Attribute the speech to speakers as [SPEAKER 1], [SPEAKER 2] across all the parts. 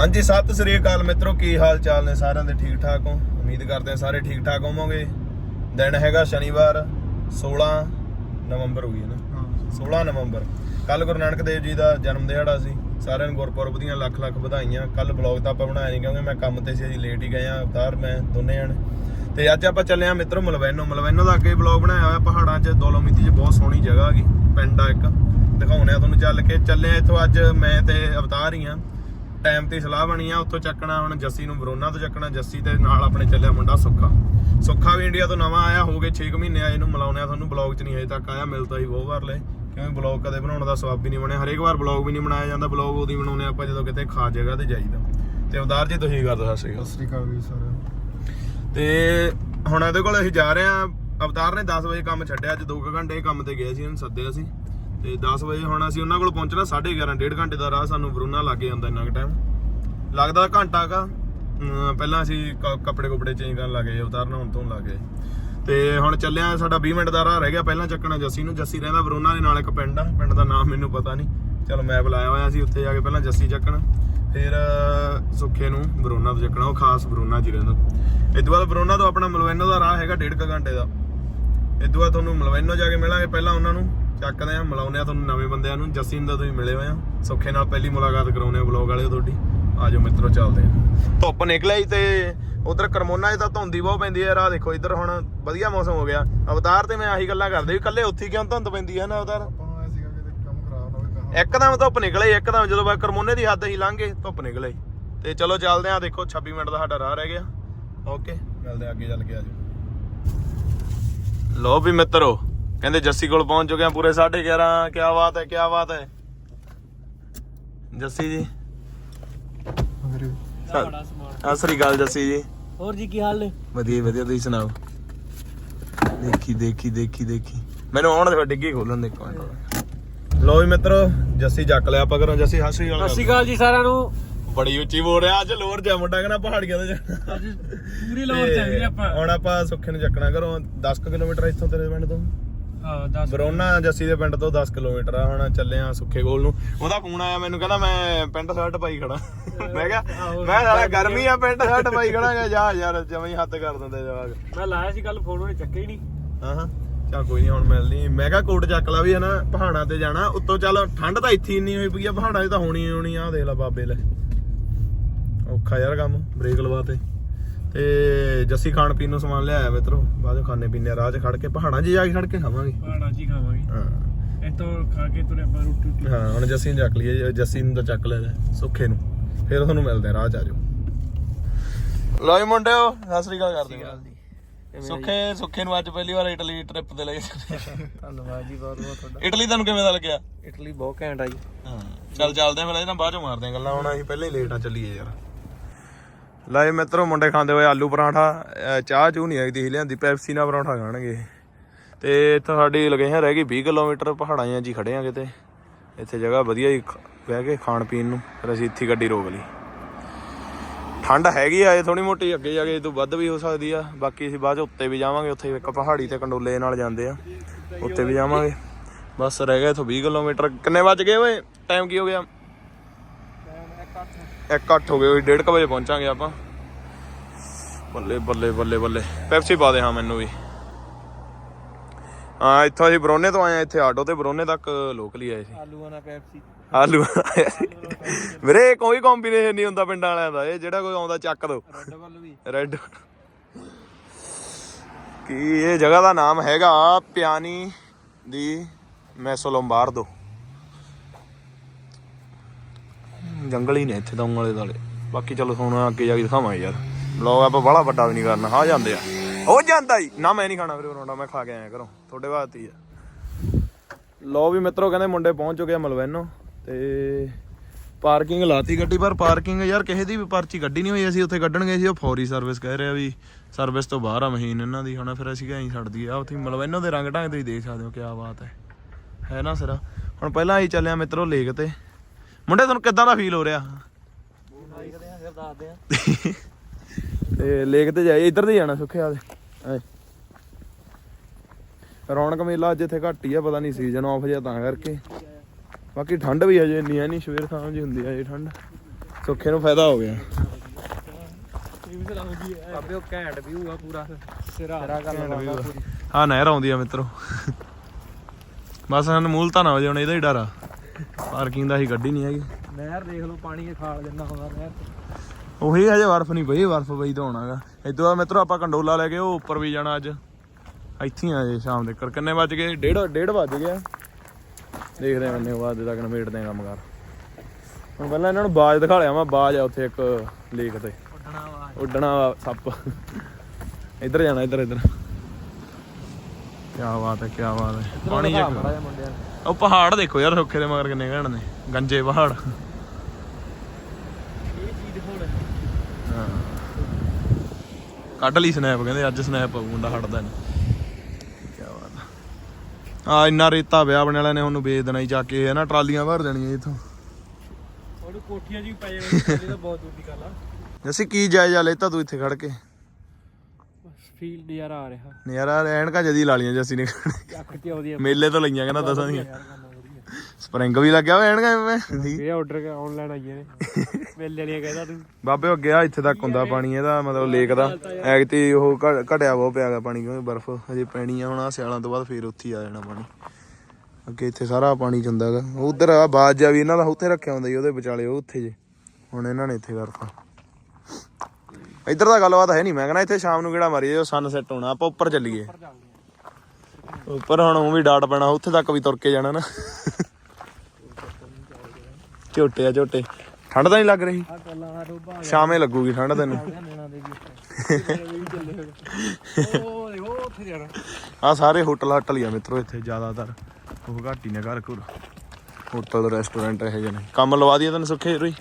[SPEAKER 1] ਹਾਂਜੀ ਸਤਿ ਸ੍ਰੀ ਅਕਾਲ ਮਿੱਤਰੋ ਕੀ ਹਾਲ ਚਾਲ ਨੇ ਸਾਰਿਆਂ ਦੇ? ਠੀਕ ਠਾਕ ਹੋ? ਉਮੀਦ ਕਰਦੇ ਹਾਂ ਸਾਰੇ ਠੀਕ ਠਾਕ ਹੋਵੋਗੇ। ਦਿਨ ਹੈਗਾ ਸ਼ਨੀਵਾਰ 16 ਨਵੰਬਰ ਹੋ ਗਈ ਹੈ ਨਾ? 16 ਨਵੰਬਰ। ਕੱਲ ਗੁਰੂ ਨਾਨਕ ਦੇਵ ਜੀ ਦਾ ਜਨਮ ਦਿਹਾੜਾ ਸੀ। ਸਾਰਿਆਂ ਨੂੰ ਗੁਰਪੁਰਬ ਦੀਆਂ ਲੱਖ ਲੱਖ ਵਧਾਈਆਂ। ਕੱਲ ਵਲੌਗ ਤਾਂ ਆਪਾਂ ਬਣਾਇਆ ਨਹੀਂ ਕਿਉਂਕਿ ਮੈਂ ਕੰਮ ਤੇ ਸੀ ਅਜੀ ਲੇਟ ਹੀ ਗਏ ਆ ਅਵਤਾਰ ਮੈਂ ਦੋਨੇ ਜਣ। ਤੇ ਅੱਜ ਆਪਾਂ ਚੱਲੇ ਆ ਮਿੱਤਰੋ ਮਲਵੈਨੋ। ਮਲਵੈਨੋ ਦਾ ਅੱਗੇ ਵਲੌਗ ਬਣਾਇਆ ਹੋਇਆ ਪਹਾੜਾਂ 'ਚ ਦੋਲੋਮੀਤੀ 'ਚ ਬਹੁਤ ਸੋਹਣੀ ਜਗ੍ਹਾ ਹੈਗੀ। ਪਿੰਡ ਆ ਇੱਕ। ਦਿਖਾਉਣੇ ਆ ਤੁਹਾਨੂੰ ਚੱਲ ਕੇ। ਚੱਲੇ ਆ ਇੱਥੋਂ ਅੱਜ ਮੈਂ ਤੇ ਅਵਤਾਰ ਹੀ ਆ ਟਾਈਮ ਤੇ ਸਲਾਹ ਬਣੀ ਆ ਉੱਥੋਂ ਚੱਕਣਾ ਹੁਣ ਜੱਸੀ ਨੂੰ ਬਰੋਨਾ ਤੋਂ ਚੱਕਣਾ ਜੱਸੀ ਤੇ ਨਾਲ ਆਪਣੇ ਚੱਲਿਆ ਮੁੰਡਾ ਸੁੱਖਾ। ਸੁੱਖਾ ਵੀ ਇੰਡੀਆ ਤੋਂ ਨਵਾਂ ਆਇਆ ਹੋ ਗਏ 6 ਮਹੀਨੇ ਆਏ ਨੂੰ ਮਿਲਾਉਣੇ ਆ ਤੁਹਾਨੂੰ ਬਲੌਗ 'ਚ ਨਹੀਂ ਹਜੇ ਤੱਕ ਆਇਆ ਮਿਲਦਾ ਹੀ ਬਹੁਤ ਵਾਰ ਲੈ। ਕਿਉਂਕਿ ਬਲੌਗ ਕਦੇ ਬਣਾਉਣ ਦਾ ਸਵਾਬ ਵੀ ਨਹੀਂ ਬਣਿਆ। ਹਰੇਕ ਵਾਰ ਬਲੌਗ ਵੀ ਨਹੀਂ ਬਣਾਇਆ ਜਾਂਦਾ ਬਲੌਗ ਉਹਦੀ ਬਣਾਉਨੇ ਆਪਾਂ ਜਦੋਂ ਕਿਤੇ ਖਾਸ ਜਗ੍ਹਾ ਤੇ ਜਾਈਦਾ। ਤੇ ਅਵਤਾਰ ਜੀ ਤੁਸੀਂ ਕਰ ਦੋ ਸਤਿ ਸ਼੍ਰੀ ਅਕਾਲ।
[SPEAKER 2] ਵੀ ਸਾਰਿਆਂ
[SPEAKER 1] ਤੇ ਹੁਣ ਇਹਦੇ ਕੋਲ ਅਸੀਂ ਜਾ ਰਹੇ ਆ ਅਵਤਾਰ ਨੇ 10 ਵਜੇ ਕੰਮ ਛੱਡਿਆ ਅੱਜ 2 ਘੰਟੇ ਕੰਮ ਤੇ ਗਏ ਸੀ ਇਹਨੂੰ ਸੱਦਿਆ ਸੀ। ਤੇ 10 ਵਜੇ ਹੁਣ ਅਸੀਂ ਉਹਨਾਂ ਕੋਲ ਪਹੁੰਚਣਾ 11:30 ਡੇਢ ਘੰਟੇ ਦਾ ਰਾਹ ਸਾਨੂੰ ਵਰੂਨਾ ਲੱਗ ਜਾਂਦਾ ਇੰਨਾ ਕੁ ਟਾਈਮ ਲੱਗਦਾ ਘੰਟਾ ਕਾ ਪਹਿਲਾਂ ਅਸੀਂ ਕ- ਕੱਪੜੇ ਕੁਪੜੇ ਚੇਂਜ ਕਰਨ ਲੱਗੇ ਅਵਤਾਰ ਨਹਾਉਣ ਤੋਂ ਲੱਗੇ ਤੇ ਹੁਣ ਚੱਲਿਆ ਸਾਡਾ 20 ਮਿੰਟ ਦਾ ਰਾਹ ਰਹਿ ਗਿਆ, ਪਹਿਲਾਂ ਚੱਕਣਾ ਜੱਸੀ ਨੂੰ। ਜੱਸੀ ਰਹਿੰਦਾ ਬਰੂਨਾ ਦੇ ਨਾਲ ਇੱਕ ਪਿੰਡ ਆ, ਪਿੰਡ ਦਾ ਨਾਮ ਮੈਨੂੰ ਪਤਾ ਨਹੀਂ। ਚਲੋ ਮੈਪ ਲਾਇਆ ਹੋਇਆ ਸੀ ਉੱਥੇ ਜਾ ਕੇ ਪਹਿਲਾਂ ਜੱਸੀ ਚੱਕਣਾ। ਫਿਰ ਸੁੱਖੇ ਨੂੰ ਬਰੂਨਾ ਤੋਂ ਚੱਕਣਾ, ਉਹ ਖਾਸ ਬਰੂਨਾ ਜੀ ਰਹਿੰਦਾ। ਇਹ ਤੋਂ ਬਾਅਦ ਵਰੋਨਾ ਤੋਂ ਆਪਣਾ ਮਲਵੈਨੋ ਦਾ ਰਾਹ ਹੈਗਾ ਡੇਢ ਕੁ ਘੰਟੇ ਦਾ। ਤੋਂ ਬਾਅਦ ਤੁਹਾਨੂੰ ਮਲਵੈਨੋ ਜਾ ਕੇ ਮਿਲਾਂਗੇ ਪਹਿਲਾਂ ਉਹਨਾਂ ਨੂੰ। ਚੱਕਦੇ ਆ ਮਿਲਾਉਂਦੇ ਆ ਤੁਹਾਨੂੰ ਨਵੇਂ ਬੰਦਿਆਂ ਨੂੰ। ਜੱਸੀ ਨੂੰ ਤਾਂ ਤੁਸੀਂ ਮਿਲੇ ਹੋਏ ਆ ਸੁੱਖੇ ਨਾਲ ਪਹਿਲੀ ਮੁਲਾਕਾਤ ਕਰਾਉਨੇ ਆ ਵਲੌਗ ਵਾਲੇ ਤੁਹਾਡੀ। ਆਜੋ ਮਿੱਤਰੋ ਚੱਲਦੇ ਆ ਧੁੱਪ ਨਿਕਲਿਆ ਤੇ ਉਧਰ ਕਰਮੋਨਾ 'ਚ ਤਾਂ ਧੁੰਦੀ ਬਹੁਤ ਪੈਂਦੀ ਹੈ। ਰਾਹ ਦੇਖੋ ਇੱਧਰ ਹੁਣ ਵਧੀਆ ਮੌਸਮ ਹੋ ਗਿਆ। ਅਵਤਾਰ ਤੇ ਮੈਂ ਆਹੀ ਗੱਲਾਂ ਕਰਦੇ ਵੀ ਕੱਲੇ ਉੱਥੇ ਕਿਉਂ ਧੁੰਦ ਪੈਂਦੀ ਹੈ ਨਾ ਅਵਤਾਰ? ਇੱਕਦਮ ਧੁੱਪ ਨਿਕਲੇ ਇੱਕਦਮ ਜਦੋਂ ਬਾ ਕਰਮੋਨੇ ਦੀ ਹੱਦ ਹੀ ਲੰਘ ਧੁੱਪ ਨਿਕਲੇ ਤੇ ਚਲੋ ਚੱਲਦੇ ਆ ਦੇਖੋ 26 ਮਿੰਟ ਦਾ ਸਾਡਾ ਰਾਹ ਰਹਿ ਗਿਆ। ਓਕੇ। ਮਿਲਦੇ ਆ ਅੱਗੇ ਚੱਲ ਕੇ ਆਜੋ ਲੋ ਵੀ ਮਿੱਤਰੋ ਕਹਿੰਦੇ ਜੱਸੀ ਕੋਲ ਪਹੁੰਚ ਚੁੱਕੇ ਆ ਪੂਰੇ 11:30 ਕੀ ਬਾਤ ਹੈ ਕੀ ਬਾਤ ਹੈ। ਜੱਸੀ ਜੀ। ਸਤਿ ਸ੍ਰੀ ਅਕਾਲ ਜੱਸੀ ਜੀ।
[SPEAKER 3] ਹੋਰ ਜੀ ਕੀ ਹਾਲ ਨੇ?
[SPEAKER 1] ਵਧੀਆ ਵਧੀਆ ਤੁਸੀਂ ਸੁਣਾਓ? ਦੇਖੀ ਦੇਖੀ ਦੇਖੀ ਦੇਖੀ। ਮੈਨੂੰ ਆਉਣ ਦੇ ਡਿੱਗੀ ਖੋਲਣ ਦੇ ਇੱਕ ਮਿੰਟ। ਲੋ ਵੀ ਮਿੱਤਰੋ ਜੱਸੀ ਚੱਕ ਲਿਆ ਆਪਾਂ ਘਰੋਂ। ਜੱਸੀ ਹੱਸੀ ਗੱਲ
[SPEAKER 3] ਸਤਿ ਸ਼੍ਰੀ ਅਕਾਲ ਜੀ ਸਾਰਿਆਂ ਨੂੰ।
[SPEAKER 1] ਬੜੀ ਉੱਚੀ ਬੋਲ ਰਿਹਾ ਅੱਜ ਲੋਰ ਜਾ ਮੁੰਡਾ ਕਹਿੰਦਾ ਪਹਾੜੀਆਂ ਤੇ ਜਾਣਾ
[SPEAKER 3] ਅੱਜ ਪੂਰੀ ਲੋਰ ਚੱਲ ਆਪਾਂ।
[SPEAKER 1] ਹੁਣ ਆਪਾਂ ਸੁੱਖੇ ਨੂੰ ਚੱਕਣਾ ਘਰੋਂ 10 ਕੁ ਕਿਲੋਮੀਟਰ ਇੱਥੋਂ ਤੇਰੇ ਪਿੰਡ ਤੋਂ।
[SPEAKER 3] ਹਾਂ 10
[SPEAKER 1] ਬਰੋਨਾ ਜੱਸੀ ਦੇ ਪਿੰਡ ਤੋਂ 10 ਕਿਲੋਮੀਟਰ ਆ ਹੁਣ ਚੱਲੇ ਆ ਸੁੱਖੇ ਕੋਲ ਨੂੰ। ਉਹਦਾ ਫੋਨ ਆਇਆ ਮੈਨੂੰ ਕਹਿੰਦਾ ਮੈਂ ਪੈਂਟ ਸ਼ਰਟ ਪਾਈ ਖੜਾ ਮੈਂ ਕਿਹਾ ਮੈਂ ਸਾਲਾ ਗਰਮੀ ਆ ਪੈਂਟ ਸ਼ਰਟ ਪਾਈ ਖੜਾਗਾ ਜਾ ਯਾਰ ਜਮਈ ਹੱਦ ਕਰ ਦਿੰਦੇ ਜਵਾਕ।
[SPEAKER 3] ਮੈਂ ਲਾਇਆ ਸੀ ਕੱਲ ਫੋਨ ਉਹਨੇ ਚੱਕਿਆ ਹੀ ਨਹੀਂ।
[SPEAKER 1] ਹਾਂ ਹਾਂ। ਚਾ ਕੋਈ ਨਹੀਂ ਹੁਣ ਮਿਲਣੀ ਮੈਂ ਕਿਹਾ ਕੋਟ ਚੱਕ ਲਾ ਵੀ ਹੈ ਨਾ ਪਹਾੜਾਂ ਤੇ ਜਾਣਾ। ਉੱਤੋਂ ਚੱਲ ਠੰਡ ਤਾਂ ਇੱਥੇ ਇੰਨੀ ਹੋਈ ਪਈ ਆ ਪਹਾੜਾਂ 'ਚ ਤਾਂ ਹੋਣੀ ਹੋਣੀ ਆ ਦੇਖ ਲੈ ਬਾਬੇ ਲੈ। ਔਖਾ ਯਾਰ ਕੰਮ ਬ੍ਰੇਕ ਲਵਾ ਤੇ ਤੇ ਜੱਸੀ ਖਾਣ ਪੀਣ ਨੂੰ ਸਮਾਨ ਲਿਆਇਆ ਮਿੱਤਰੋ ਬਾਅਦ ਖਾਣੇ ਪੀਣੇ ਰਾਹ 'ਚ ਖੜ ਕੇ ਪਹਾੜਾਂ 'ਚ ਜਾ ਕੇ ਖੜ ਕੇ ਖਾਵਾਂਗੇ।
[SPEAKER 3] ਪਹਾੜਾਂ 'ਚ ਹੀ ਖਾਵਾਂਗੇ।
[SPEAKER 1] ਹਾਂ।
[SPEAKER 3] ਇੱਥੋਂ ਖਾ ਕੇ ਤੁਰੇ ਆਪਾਂ ਰੋਟੀ ਰੋਟੀ।
[SPEAKER 1] ਹਾਂ ਹੁਣ ਜੱਸੀ ਨੂੰ ਚੱਕ ਲਈਏ ਜੱਸੀ ਨੂੰ ਤਾਂ ਚੱਕ ਲਿਆ ਸੁੱਖੇ ਨੂੰ। ਫਿਰ ਤੁਹਾਨੂੰ ਮਿਲਦੇ ਆ ਰਾਹ 'ਚ ਆਜੋ ਲੋ ਜੀ ਮੁੰਡਿਓ ਸਤਿ ਸ੍ਰੀ ਅਕਾਲ ਕਰਦੇ ਹਾਂ। ਸੁੱਖੇ ਸੁੱਖੇ ਨੂੰ ਅੱਜ ਪਹਿਲੀ ਵਾਰ ਇਟਲੀ ਟ੍ਰਿਪ ਤੇ ਲੈ ਕੇ ਚੱਲੇ
[SPEAKER 3] ਧੰਨਵਾਦ ਜੀ ਬਹੁਤ ਬਹੁਤ ਤੁਹਾਡਾ।
[SPEAKER 1] ਇਟਲੀ ਤੁਹਾਨੂੰ ਕਿਵੇਂ ਦਾ ਲੱਗਿਆ?
[SPEAKER 3] ਇਟਲੀ ਬਹੁਤ ਘੈਂਟ ਆ ਜੀ।
[SPEAKER 1] ਹਾਂ ਚੱਲ ਚੱਲਦੇ ਆਂ ਫਿਰ ਇਹਨਾਂ ਬਾਅਦ ਚੋਂ ਮਾਰਦੇ ਆਂ ਗੱਲਾਂ ਹੁਣ ਅਸੀਂ ਪਹਿਲਾਂ ਹੀ ਲੇਟ ਆ ਚੱਲੀਏ ਯਾਰ। ਲੈ ਮਿੱਤਰੋ, ਮੁੰਡੇ ਖਾਂਦੇ ਹੋਏ ਆਲੂ ਪਰਾਂਠਾ ਚਾਹ ਚੂ ਨਹੀਂ ਆਈ ਲਿਆਂਦੀ ਪੈਪਸੀ ਨਾਲ ਪਰਾਂਠਾ ਖਾਣਗੇ ਤੇ ਇੱਥੋਂ ਸਾਡੀ ਲੋਕੇਸ਼ਨ ਰਹਿ ਗਈ 20 ਕਿਲੋਮੀਟਰ, ਪਹਾੜਾਂ 'ਚ ਹੀ ਖੜੇ ਆਂ ਕਿਤੇ। ਇੱਥੇ ਜਗ੍ਹਾ ਵਧੀਆ ਹੀ ਬਹਿ ਕੇ ਖਾਣ ਪੀਣ ਨੂੰ, ਫਿਰ ਅਸੀਂ ਇੱਥੇ ਗੱਡੀ ਰੋਕ ਲਈ। ਠੰਡ ਹੈਗੀ ਆ, ਇਹ ਥੋੜੀ ਮੋਟੀ, ਅੱਗੇ ਜਾ ਕੇ ਇਹ ਤੋਂ ਵੱਧ ਵੀ ਹੋ ਸਕਦੀ ਆ। ਬਾਕੀ ਅਸੀਂ ਬਾਅਦ ਚ ਉੱਤੇ ਵੀ ਜਾਵਾਂਗੇ, ਉੱਥੇ ਇੱਕ ਪਹਾੜੀ ਤੇ ਕੰਡੋਲੇ ਨਾਲ ਜਾਂਦੇ ਆ। ਉੱਤੇ ਵੀ ਜਾਵਾਂਗੇ। ਬਸ ਰਹਿ ਗਿਆ ਇਥੋਂ 20 ਕਿਲੋਮੀਟਰ। ਕਿੰਨੇ ਵੱਜ ਗਏ ਓਏ? ਟਾਈਮ ਕੀ ਹੋ ਗਿਆ? ਇੱਕ ਹੋ ਗਏ ਓਏ 1:30 ਵਜੇ ਪਹੁੰਚਾਂਗੇ ਆਪਾਂ। ਬੱਲੇ ਬੱਲੇ ਬੱਲੇ ਬੱਲੇ। ਪੈਪਸੀ ਪਾ ਦੇ ਹਾਂ ਮੈਨੂੰ ਵੀ। ਹਾਂ ਇੱਥੋਂ ਅਸੀਂ ਬਰੋਨੇ ਤੋਂ ਆਏ ਆ ਇੱਥੇ ਆਟੋ ਤੇ ਬਰੋਨੇ ਤੱਕ ਲੋਕਲ ਹੀ ਆਏ ਸੀ।
[SPEAKER 3] ਆਲੂਆਂ ਨਾਲ ਪੈਪਸੀ।
[SPEAKER 1] ਆਲੂ ਵੀਰੇ ਕੋਈ ਕੰਬੀਨੇਸ਼ਨ ਨਹੀਂ ਹੁੰਦਾ ਪਿੰਡਾਂ ਵਾਲਿਆਂ ਦਾ ਇਹ ਜਿਹੜਾ ਕੋਈ ਆਉਂਦਾ ਚੱਕ ਦੋ।
[SPEAKER 3] ਰੈੱਡ ਵੱਲ ਵੀ।
[SPEAKER 1] ਰੈੱਡ ਕੀ ਇਹ ਜਗ੍ਹਾ ਦਾ ਨਾਮ ਹੈਗਾ ਪਿਆਨੀ ਦੀ ਮੈਸੋ ਜੰਗਲ ਹੀ ਨੇ ਇੱਥੇ ਤਾਂ ਉਂਗਲੇ ਦਾਲੇ ਬਾਕੀ ਚਲੋ ਹੁਣ ਅੱਗੇ ਜਾ ਕੇ ਦਿਖਾਵਾਂਗੇ ਯਾਰ। ਬਲੌਗ ਆਪਾਂ ਬੜਾ ਵੱਡਾ ਵੀ ਨਹੀਂ ਕਰਨਾ ਹਾਂ ਜਾਂਦੇ ਆ। ਹੋ ਜਾਂਦਾ ਹੀ ਨਾ ਮੈਂ ਨਹੀਂ ਖਾਣਾ ਵੀਰੇ ਪਰੌਂਠਾ, ਮੈਂ ਖਾ ਕੇ ਆਇਆ ਘਰੋਂ। ਤੁਹਾਡੇ ਵਾਸਤੇ ਹੀ ਆ। ਲੋ ਵੀ ਮਿੱਤਰੋ, ਕਹਿੰਦੇ ਮੁੰਡੇ ਪਹੁੰਚ ਚੁੱਕੇ ਆ ਮਲਵੈਨੋ। ਤੇ ਪਾਰਕਿੰਗ ਲਾਤੀ ਗੱਡੀ, ਪਰ ਪਾਰਕਿੰਗ ਯਾਰ ਕਿਸੇ ਦੀ ਵੀ ਪਰਚੀ ਕੱਢੀ ਨਹੀਂ ਹੋਈ। ਅਸੀਂ ਉੱਥੇ ਕੱਢਣ ਗਏ ਸੀ, ਉਹ ਫੌਰੀ ਸਰਵਿਸ ਕਹਿ ਰਿਹਾ ਵੀ ਸਰਵਿਸ ਤੋਂ ਬਾਹਰ ਆ ਮਸ਼ੀਨ ਇਹਨਾਂ ਦੀ। ਹੁਣ ਫਿਰ ਅਸੀਂ ਕਿਹਾ ਐਂ ਛੱਡ ਦਈਏ। ਆ ਉੱਥੇ ਮਲਵੈਨੋ ਦੇ ਰੰਗ ਢੰਗ ਤੁਸੀਂ ਦੇਖ ਸਕਦੇ ਹੋ ਕੀ ਬਾਤ ਹੈ। ਹੈ ਨਾ ਸਿਰਾ? ਹੁਣ ਪਹਿਲਾਂ ਅਸੀਂ ਚੱਲਿਆ ਮਿੱਤਰੋ ਲੇਕ ਤੇ। ਮੁੰਡੇ ਤੁਹਾਨੂੰ ਕਿੱਦਾਂ ਦਾ ਫੀਲ ਹੋ ਰਿਹਾ?
[SPEAKER 3] ਦੇਖਦੇ ਆ ਫਿਰ ਦੱਸਦੇ ਆ
[SPEAKER 1] ਤੇ ਲੇਕ ਤੇ ਜਾਏ ਇੱਧਰ ਦੀ ਜਾਣਾ ਸੁੱਖੇ ਐ ਰੌਣਕ ਮੇਲਾ ਅੱਜ ਇੱਥੇ ਘੱਟ ਹੀ ਆ ਪਤਾ ਨਹੀਂ ਸੀਜ਼ਨ ਆਫ ਜਿਆ ਤਾਂ ਕਰਕੇ। ਬਾਕੀ ਠੰਡ ਵੀ ਹਜੇ ਇੰਨੀ ਹੈ ਨਹੀਂ ਸਵੇਰ ਸ਼ਾਮ ਜੀ ਹੁੰਦੀ ਆ ਇਹ ਠੰਡ। ਸੁੱਖੇ ਨੂੰ ਫਾਇਦਾ ਹੋ ਗਿਆ।
[SPEAKER 3] ਬਾਬੇ ਉਹ ਘੈਂਟ ਵਿਊ ਆ ਪੂਰਾ। ਸਿਰਾ ਸਿਰਾ ਗੱਲ ਬਾਬਾ ਪੂਰੀ।
[SPEAKER 1] ਆ ਨਹਿਰ ਆਉਂਦੀ ਆ ਮਿੱਤਰੋ। ਬਸ ਸਾਨੂੰ ਮੂਲਤਾ ਨਾ ਹੋ ਜਾਏ ਹੁਣ ਇਹਦਾ ਹੀ ਡਰ ਆ। ਪਾਰਕਿੰਗ ਦਾ ਹੀ ਗੱਡੀ ਨਹੀਂ ਹੈਗੀ।
[SPEAKER 3] ਨਹਿਰ ਦੇਖ ਲਓ ਪਾਣੀ ਦੇ ਖਾਲ ਜਿੰਨਾ ਹੁੰਦਾ ਨਹਿਰ।
[SPEAKER 1] ਉਹੀ ਹਜੇ ਬਰਫ਼ ਨਹੀਂ ਪਈ ਬਰਫ਼ ਪਈ ਤਾਂ ਹੋਣਾਗਾ। ਇਦੋਂ ਬਾਅਦ ਮਿੱਤਰੋ ਆਪਾਂ ਕੰਡੋਲਾ ਲੈ ਕੇ ਉਹ ਉੱਪਰ ਵੀ ਜਾਣਾ ਅੱਜ। ਇੱਥੇ ਆ ਜੇ ਸ਼ਾਮ ਦੇ ਕਰ ਕਿੰਨੇ ਵੱਜ ਗਏ? ਡੇਢ ਡੇਢ ਵੱਜ ਗਿਆ। ਦੇਖਦੇ ਆ ਕਿੰਨੇ ਬਾਅਦ ਤੱਕ ਨਵੇੜਦੇ ਆ ਕੰਮ ਕਰ। ਹੁਣ ਪਹਿਲਾਂ ਇਹਨਾਂ ਨੂੰ ਬਾਜ ਦਿਖਾ ਲਿਆ ਮੈਂ ਬਾਜ ਆ ਉੱਥੇ ਇੱਕ ਲੇਕ ਤੇ।
[SPEAKER 3] ਉੱਡਣਾ ਵਾ।
[SPEAKER 1] ਉੱਡਣਾ ਵਾ ਸੱਪ। ਇੱਧਰ ਜਾਣਾ ਇੱਧਰ ਇੱਧਰ। ਕੀ ਬਾਤ ਹੈ ਕੀ ਬਾਤ ਹੈ। ਪਾਣੀ
[SPEAKER 3] ਜਿਹਾ ਮੁੰਡਿਆਂ ਨੂੰ।
[SPEAKER 1] ਉਹ ਪਹਾੜ ਦੇਖੋ ਯਾਰ ਰੁੱਖੇ ਦੇ ਮਗਰ ਕਿੰਨੇ ਘਣ ਨੇ। ਗੰਜੇ ਪਹਾੜ।
[SPEAKER 3] ਇਹ ਚੀਜ਼ ਦਿਖਾਉਣਾ
[SPEAKER 1] ਹਾਂ। ਕੱਢ ਲਈ ਸਨੈਪ ਕਹਿੰਦੇ ਅੱਜ ਸਨੈਪ ਮੁੰਡਾ ਹਟਦਾ ਨਹੀਂ ਕੀ ਬਾਤ ਆ। ਇੰਨਾ ਰੇਤਾ ਪਿਆ ਆਪਣੇ ਵਾਲਿਆਂ ਨੇ ਉਹਨੂੰ ਵੇਚ ਦੇਣਾ ਹੀ ਜਾ ਕੇ ਹੈ ਨਾ ਟਰਾਲੀਆਂ ਭਰ ਦੇਣੀਆਂ ਇਥੋਂ।
[SPEAKER 3] ਉਹਨੂੰ ਕੋਠੀਆਂ ਜੀ ਪੈ ਜਾਣੀ ਇਹ ਤਾਂ ਬਹੁਤ ਦੂਰ ਦੀ ਗੱਲ ਆ।
[SPEAKER 1] ਜੱਸੀ ਕੀ ਜਾਇਜ਼ਾ ਲੈਤਾ ਤੂੰ ਇੱਥੇ ਖੜ ਕੇ।
[SPEAKER 3] ਫੀਲਡ ਯਾਰ ਆ ਰਿਹਾ।
[SPEAKER 1] ਨਜ਼ਾਰਾ ਐਨਕਾਂ ਜਦੀ ਲਾ ਲੀਆਂ ਜੱਸੀ ਨੇ।
[SPEAKER 3] ਅੱਖ ਤੇ ਆਉਂਦੀ
[SPEAKER 1] ਮੇਲੇ ਤੋਂ ਲਈਆਂ ਕਹਿੰਦਾ ਦਸਾਂ ਦੀਆਂ। ਸਪਰਿੰਗ ਵੀ ਲੱਗਿਆ ਹੋਇਆ ਐਨਕਾਂ ਐਵੇਂ
[SPEAKER 3] ਇਹ ਆਰਡਰ ਆਨਲਾਈਨ ਆਈਆਂ ਨੇ। ਮੇਲੇ ਵਾਲੀਆਂ ਕਹਿੰਦਾ ਤੂੰ।
[SPEAKER 1] ਬਾਬੇ ਅੱਗੇ ਆ ਇੱਥੇ ਤੱਕ ਹੁੰਦਾ ਪਾਣੀ ਇਹਦਾ ਮਤਲਬ ਲੇਕ ਦਾ। ਐਗਤੀ ਉਹ ਘਟਿਆ ਬਹੁਤ ਪਿਆਗਾ ਪਾਣੀ ਕਿਉਂਕਿ ਬਰਫ਼ ਹਜੇ ਪੈਣੀ ਆ ਹੁਣ ਆ ਸਿਆਲਾਂ ਤੋਂ ਬਾਅਦ ਫੇਰ ਉੱਥੇ ਆ ਜਾਣਾ ਪਾਣੀ। ਅੱਗੇ ਇੱਥੇ ਸਾਰਾ ਪਾਣੀ ਚੰਦਾਗਾ ਉਧਰ ਆ ਬਾਜ ਜਾ ਵੀ ਇਹਨਾਂ ਦਾ ਉੱਥੇ ਰੱਖਿਆ ਹੁੰਦਾ ਜੀ ਉਹਦੇ ਵਿਚਾਲੇ ਉਹ ਉੱਥੇ ਜੇ। ਹੁਣ ਇਹਨਾਂ ਨੇ ਇੱਥੇ ਕਰਤਾ। ਇੱਧਰ ਦਾ ਗੱਲਬਾਤ ਹੈ ਨਹੀਂ ਮੈਂ ਕਹਿੰਦਾ ਇੱਥੇ ਸ਼ਾਮ ਨੂੰ ਕਿਹੜਾ ਮਾਰੀਏ ਜਦੋਂ ਸਨਸੈਟ ਹੋਣਾ ਆਪਾਂ ਉੱਪਰ ਚੱਲੀਏ। ਉੱਪਰ ਹੁਣ ਉਹ ਵੀ ਡਾਟ ਪੈਣਾ ਉੱਥੇ ਤੱਕ ਵੀ ਤੁਰ ਕੇ ਜਾਣਾ ਨਾ। ਝੋਟੇ ਆ ਝੋਟੇ। ਠੰਡ ਤਾਂ ਨਹੀਂ ਲੱਗ ਰਹੀ? ਸ਼ਾਮੇ ਲੱਗੂਗੀ ਠੰਡ ਤੈਨੂੰ।
[SPEAKER 3] ਉਹ
[SPEAKER 1] ਆ ਸਾਰੇ ਹੋਟਲ ਹਟਲ ਹੀ ਆ ਮਿੱਤਰੋ ਇੱਥੇ ਜ਼ਿਆਦਾਤਰ। ਉਹ ਘੱਟ ਨੇ ਘਰ ਘੁਰ। ਹੋਟਲ ਰੈਸਟੋਰੈਂਟ ਇਹ ਜਿਹੇ ਨੇ। ਕੰਮ ਲਵਾ ਦਈਏ ਤੈਨੂੰ ਸੁੱਖੇ ਰੋਈ।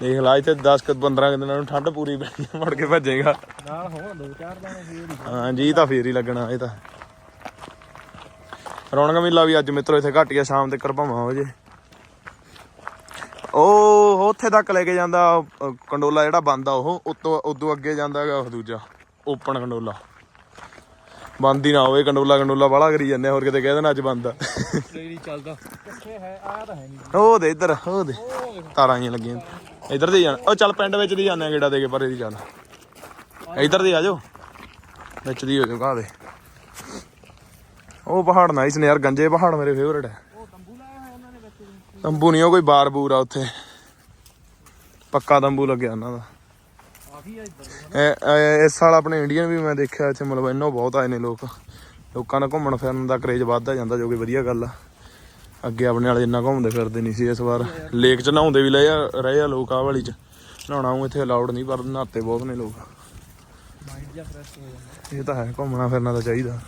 [SPEAKER 1] ਦੇਖ ਲਾ ਇੱਥੇ 10 ਕਿ 15 ਕੁ ਦਿਨਾਂ ਨੂੰ ਠੰਡ ਪੂਰੀ ਪੈਣੀ ਆ, ਮੁੜ ਕੇ ਭੱਜੇਗਾ।
[SPEAKER 3] ਨਾਲ ਹੋਣ ਦੋ ਚਾਰ ਦਾਣੇ ਫੇਰ ਹੀ
[SPEAKER 1] ਹਾਂ ਜੀ ਤਾਂ ਫੇਰ ਹੀ ਲੱਗਣਾ ਇਹ ਤਾਂ। ਰੌਣਕ ਮੇਲਾ ਵੀ ਅੱਜ ਮਿੱਤਰੋ ਇੱਥੇ ਘੱਟ ਗਿਆ ਸ਼ਾਮ ਤੱਕ ਭਾਵਾਂ ਹੋ ਜੇ। ਉਹ ਉੱਥੇ ਤੱਕ ਲੈ ਕੇ ਜਾਂਦਾ ਅਹ, ਕੰਡੋਲਾ ਜਿਹੜਾ ਬੰਦ ਆ ਉਹ ਉਤੋਂ ਉਦੋਂ ਅੱਗੇ ਜਾਂਦਾ ਹੈਗਾ ਉਹ ਦੂਜਾ ਓਪਨ ਕੰਡੋਲਾ। ਬੰਦ ਹੀ ਨਾ ਹੋਵੇ ਕੰਡੋਲਾ ਕੰਡੋਲਾ ਵਾਲਾ ਕਰੀ ਜਾਂਦੇ ਆ, ਹੋਰ ਕਿਤੇ ਕਹਿ ਦੇਣਾ ਅੱਜ ਬੰਦ ਆ।
[SPEAKER 3] ਨਹੀਂ ਚੱਲਦਾ। ਕਿੱਥੇ ਹੈ? ਆ ਤਾਂ ਹੈ ਨਹੀਂ।
[SPEAKER 1] ਉਹ ਦੇ ਇੱਧਰ ਉਹ ਦੇ। ਤਾਰਾਂ ਹੀ ਲੱਗੀਆਂ। ਇੱਧਰ ਦੀ ਜਾਣਾ। ਉਹ ਚੱਲ ਪਿੰਡ ਵਿੱਚ ਦੀ ਜਾਂਦੇ ਆ ਗੇੜਾ ਦੇ ਕੇ, ਪਰੇ ਦੀ ਚੱਲ ਇੱਧਰ ਦੀ ਆ ਜਾਓ। ਵਿੱਚ ਦੀ ਹੋ ਜਾਓ ਘਾਹ ਦੇ। ਉਹ ਪਹਾੜ ਨਾਈਸ ਨੇ ਯਾਰ, ਗੰਜੇ ਪਹਾੜ ਮੇਰੇ ਫੇਵਰਟ ਹੈ
[SPEAKER 3] ਤੰਬੂ
[SPEAKER 1] ਨਹੀਂ ਉਹ ਕੋਈ ਬਾਰ ਬੂਰ ਆ ਉੱਥੇ। ਪੱਕਾ ਤੰਬੂ ਲੱਗਿਆ ਉਹਨਾਂ ਦਾ। ਇਹ- ਇਸ ਸਾਲ ਆਪਣੇ ਇੰਡੀਅਨ ਵੀ ਮੈਂ ਦੇਖਿਆ, ਇੱਥੇ ਮਤਲਬ ਇੰਨੋ ਬਹੁਤ ਆਏ ਨੇ ਲੋਕ। ਲੋਕਾਂ ਦਾ ਘੁੰਮਣ ਫਿਰਨ ਦਾ ਕਰੇਜ ਵੱਧਦਾ ਜਾਂਦਾ, ਜੋ ਕਿ ਵਧੀਆ ਗੱਲ ਆ। ਅੱਗੇ ਆਪਣੇ ਵਾਲੇ ਇੰਨਾ ਘੁੰਮਦੇ ਫਿਰਦੇ ਨਹੀਂ ਸੀ ਇਸ ਵਾਰ। ਲੇਕ 'ਚ ਨਹਾਉਂਦੇ ਵੀ ਲਏ ਆ ਰਹੇ ਆ ਲੋਕ ਆਹ ਵਾਲੀ 'ਚ। ਨਹਾਉਣਾ ਉਹ ਇੱਥੇ ਅਲਾਉਡ ਨਹੀਂ ਪਰ ਨਹਾਤੇ ਬਹੁਤ ਨੇ ਲੋਕ।
[SPEAKER 3] ਮਾਈਂਡ ਜਿਹਾ ਫਰੈਸ਼ ਹੋ ਜਾਂਦਾ।
[SPEAKER 1] ਇਹ ਤਾਂ ਹੈ ਘੁੰਮਣਾ ਫਿਰਨਾ ਤਾਂ ਚਾਹੀਦਾ।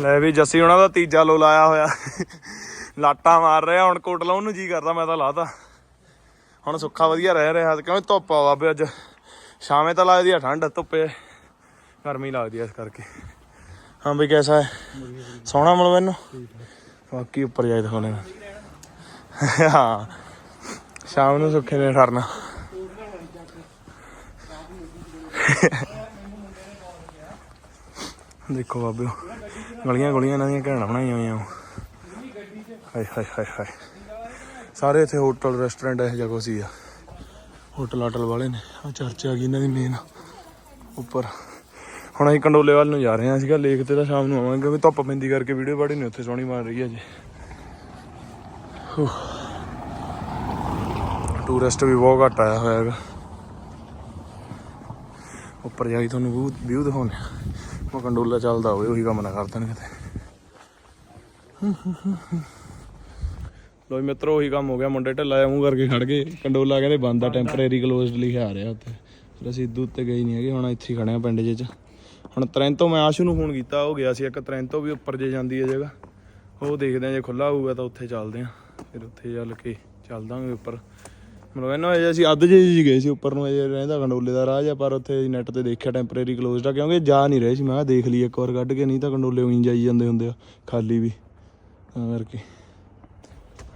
[SPEAKER 1] ਲੈ ਵੀ ਜੱਸੀ ਉਹਨਾਂ ਦਾ ਤੀਜਾ ਲੋ ਲਾਇਆ ਹੋਇਆ। ਲਾਟਾਂ ਮਾਰ ਰਿਹਾ, ਹੁਣ ਕੋਟ ਲਾਉਣ ਨੂੰ ਜੀ ਕਰਦਾ, ਮੈਂ ਤਾਂ ਲਾਤਾ। ਹੁਣ ਸੁੱਖਾ ਵਧੀਆ ਰਹਿ ਰਿਹਾ ਕਿਉਂਕਿ ਧੁੱਪ ਆ ਬਾਬੇ, ਅੱਜ ਸ਼ਾਮੇ ਤਾਂ ਲੱਗਦੀ ਆ ਠੰਡ, ਧੁੱਪੇ। ਗਰਮੀ ਲੱਗਦੀ ਆ ਇਸ ਕਰਕੇ। ਹਾਂ ਬਈ ਕੈਸਾ ਹੈ? ਸੋਹਣਾ ਮਿਲੋ ਮੈਨੂੰ ਬਾਕੀ ਉੱਪਰ ਜਾਈ ਦਿਖਾਉਣੇ ਹਾਂ। ਸ਼ਾਮ ਨੂੰ ਸੁੱਖੇ ਨੇ ਠਰਨਾ। ਦੇਖੋ ਬਾਬਿਓ ਗਲੀਆਂ ਗਲੀਆਂ ਇਹਨਾਂ ਦੀਆਂ ਘੈਣਾ ਬਣਾਈਆਂ ਹੋਈਆਂ ਹਾਏ ਹਾਏ ਹਾਏ ਹਾਏ। ਸਾਰੇ ਇੱਥੇ ਹੋਟਲ ਰੈਸਟੋਰੈਂਟ ਇਹ ਜਗ੍ਹਾ ਸੀ ਆ। ਹੋਟਲ ਆਟਲ ਵਾਲੇ ਨੇ ਆ ਚਰਚ ਆ ਗਈ ਇਹਨਾਂ ਦੀ ਮੇਨ ਉੱਪਰ। ਹੁਣ ਅਸੀਂ ਕੰਡੋਲੇ ਵੱਲ ਨੂੰ ਜਾ ਰਹੇ ਹਾਂ ਸੀਗਾ ਲੇਕ ਤੇ ਤਾਂ ਸ਼ਾਮ ਨੂੰ ਆਵਾਂਗੇ, ਕਿਉਂਕਿ ਧੁੱਪ ਪੈਂਦੀ ਕਰਕੇ ਵੀਡੀਓ ਬਾੜੀ ਨਹੀਂ ਉੱਥੇ ਸੋਹਣੀ ਬਣ ਰਹੀ ਹੈ ਜੀ ਟੂਰਿਸਟ ਵੀ ਬਹੁਤ ਘੱਟ ਆਇਆ ਹੋਇਆ ਹੈਗਾ। ਉੱਪਰ ਜਾ ਕੇ ਤੁਹਾਨੂੰ ਵਿਊ ਵਿਊ ਦਿਖਾਉਂਦੇ ਆ ਮੈਂ ਕੰਡੋਲਾ ਚੱਲਦਾ ਹੋਵੇ, ਉਹੀ ਕੰਮ ਨਾ ਕਰ ਦੇਣ ਕਿਤੇ। ਲੋ ਮਿੱਤਰੋ, ਉਹੀ ਕੰਮ ਹੋ ਗਿਆ, ਮੁੰਡੇ ਢਿੱਲਾ ਮੂੰਹ ਕਰਕੇ ਖੜ ਗਏ। ਕੰਡੋਲਾ ਕਹਿੰਦੇ ਬੰਦ ਆ ਟੈਂਪਰੇਰੀ ਕਲੋਜ਼ਡ ਲਿਖਿਆ ਆ ਰਿਹਾ ਉੱਥੇ। ਫਿਰ ਅਸੀਂ ਇਦੂ ਉੱਤੇ ਗਏ ਨਹੀਂ ਹੈਗੇ, ਹੁਣ ਇੱਥੇ ਖੜੇ ਆ ਪਿੰਡ ਜੇ ਚ। ਹੁਣ ਤਰੈਂਤੋਂ ਮੈਂ ਆਸ਼ੂ ਨੂੰ ਫੋਨ ਕੀਤਾ, ਉਹ ਗਿਆ ਸੀ, ਇੱਕ ਤਰੈਂਤੋਂ ਵੀ ਉੱਪਰ ਜੇ ਜਾਂਦੀ ਹੈ ਜਗ੍ਹਾ। ਉਹ ਦੇਖਦੇ ਆ, ਜੇ ਖੁੱਲਾ ਹੋਊਗਾ ਤਾਂ ਉੱਥੇ ਚੱਲਦੇ ਆ। ਫਿਰ ਉੱਥੇ ਚੱਲ ਕੇ ਚੱਲ ਉੱਪਰ। ਮਤਲਬ ਇਹਨਾਂ ਅਜੇ ਅਸੀਂ ਅੱਧ ਜਿਹੇ ਜੀ ਗਏ ਸੀ ਉੱਪਰ ਨੂੰ ਅਜੇ ਰਹਿੰਦਾ ਕੰਡੋਲੇ ਦਾ ਰਾਹ ਜਿਹਾ ਪਰ ਉੱਥੇ ਨੈਟ ਤੇ ਦੇਖਿਆ ਟੈਂਪਰੇਰੀ ਕਲੋਜ਼ਡ ਆ ਕਿਉਂਕਿ ਜਾ ਨਹੀਂ ਰਹੇ ਸੀ। ਮੈਂ ਕਿਹਾ ਦੇਖ ਲਈ ਇੱਕ ਵਾਰ ਕੱਢ ਕੇ ਨਹੀਂ ਤਾਂ ਕੰਡੋਲੇ ਉਹੀ ਜਾਈ ਜਾਂਦੇ ਹੁੰਦੇ ਆ ਖਾਲੀ ਵੀ। ਤਾਂ ਕਰਕੇ।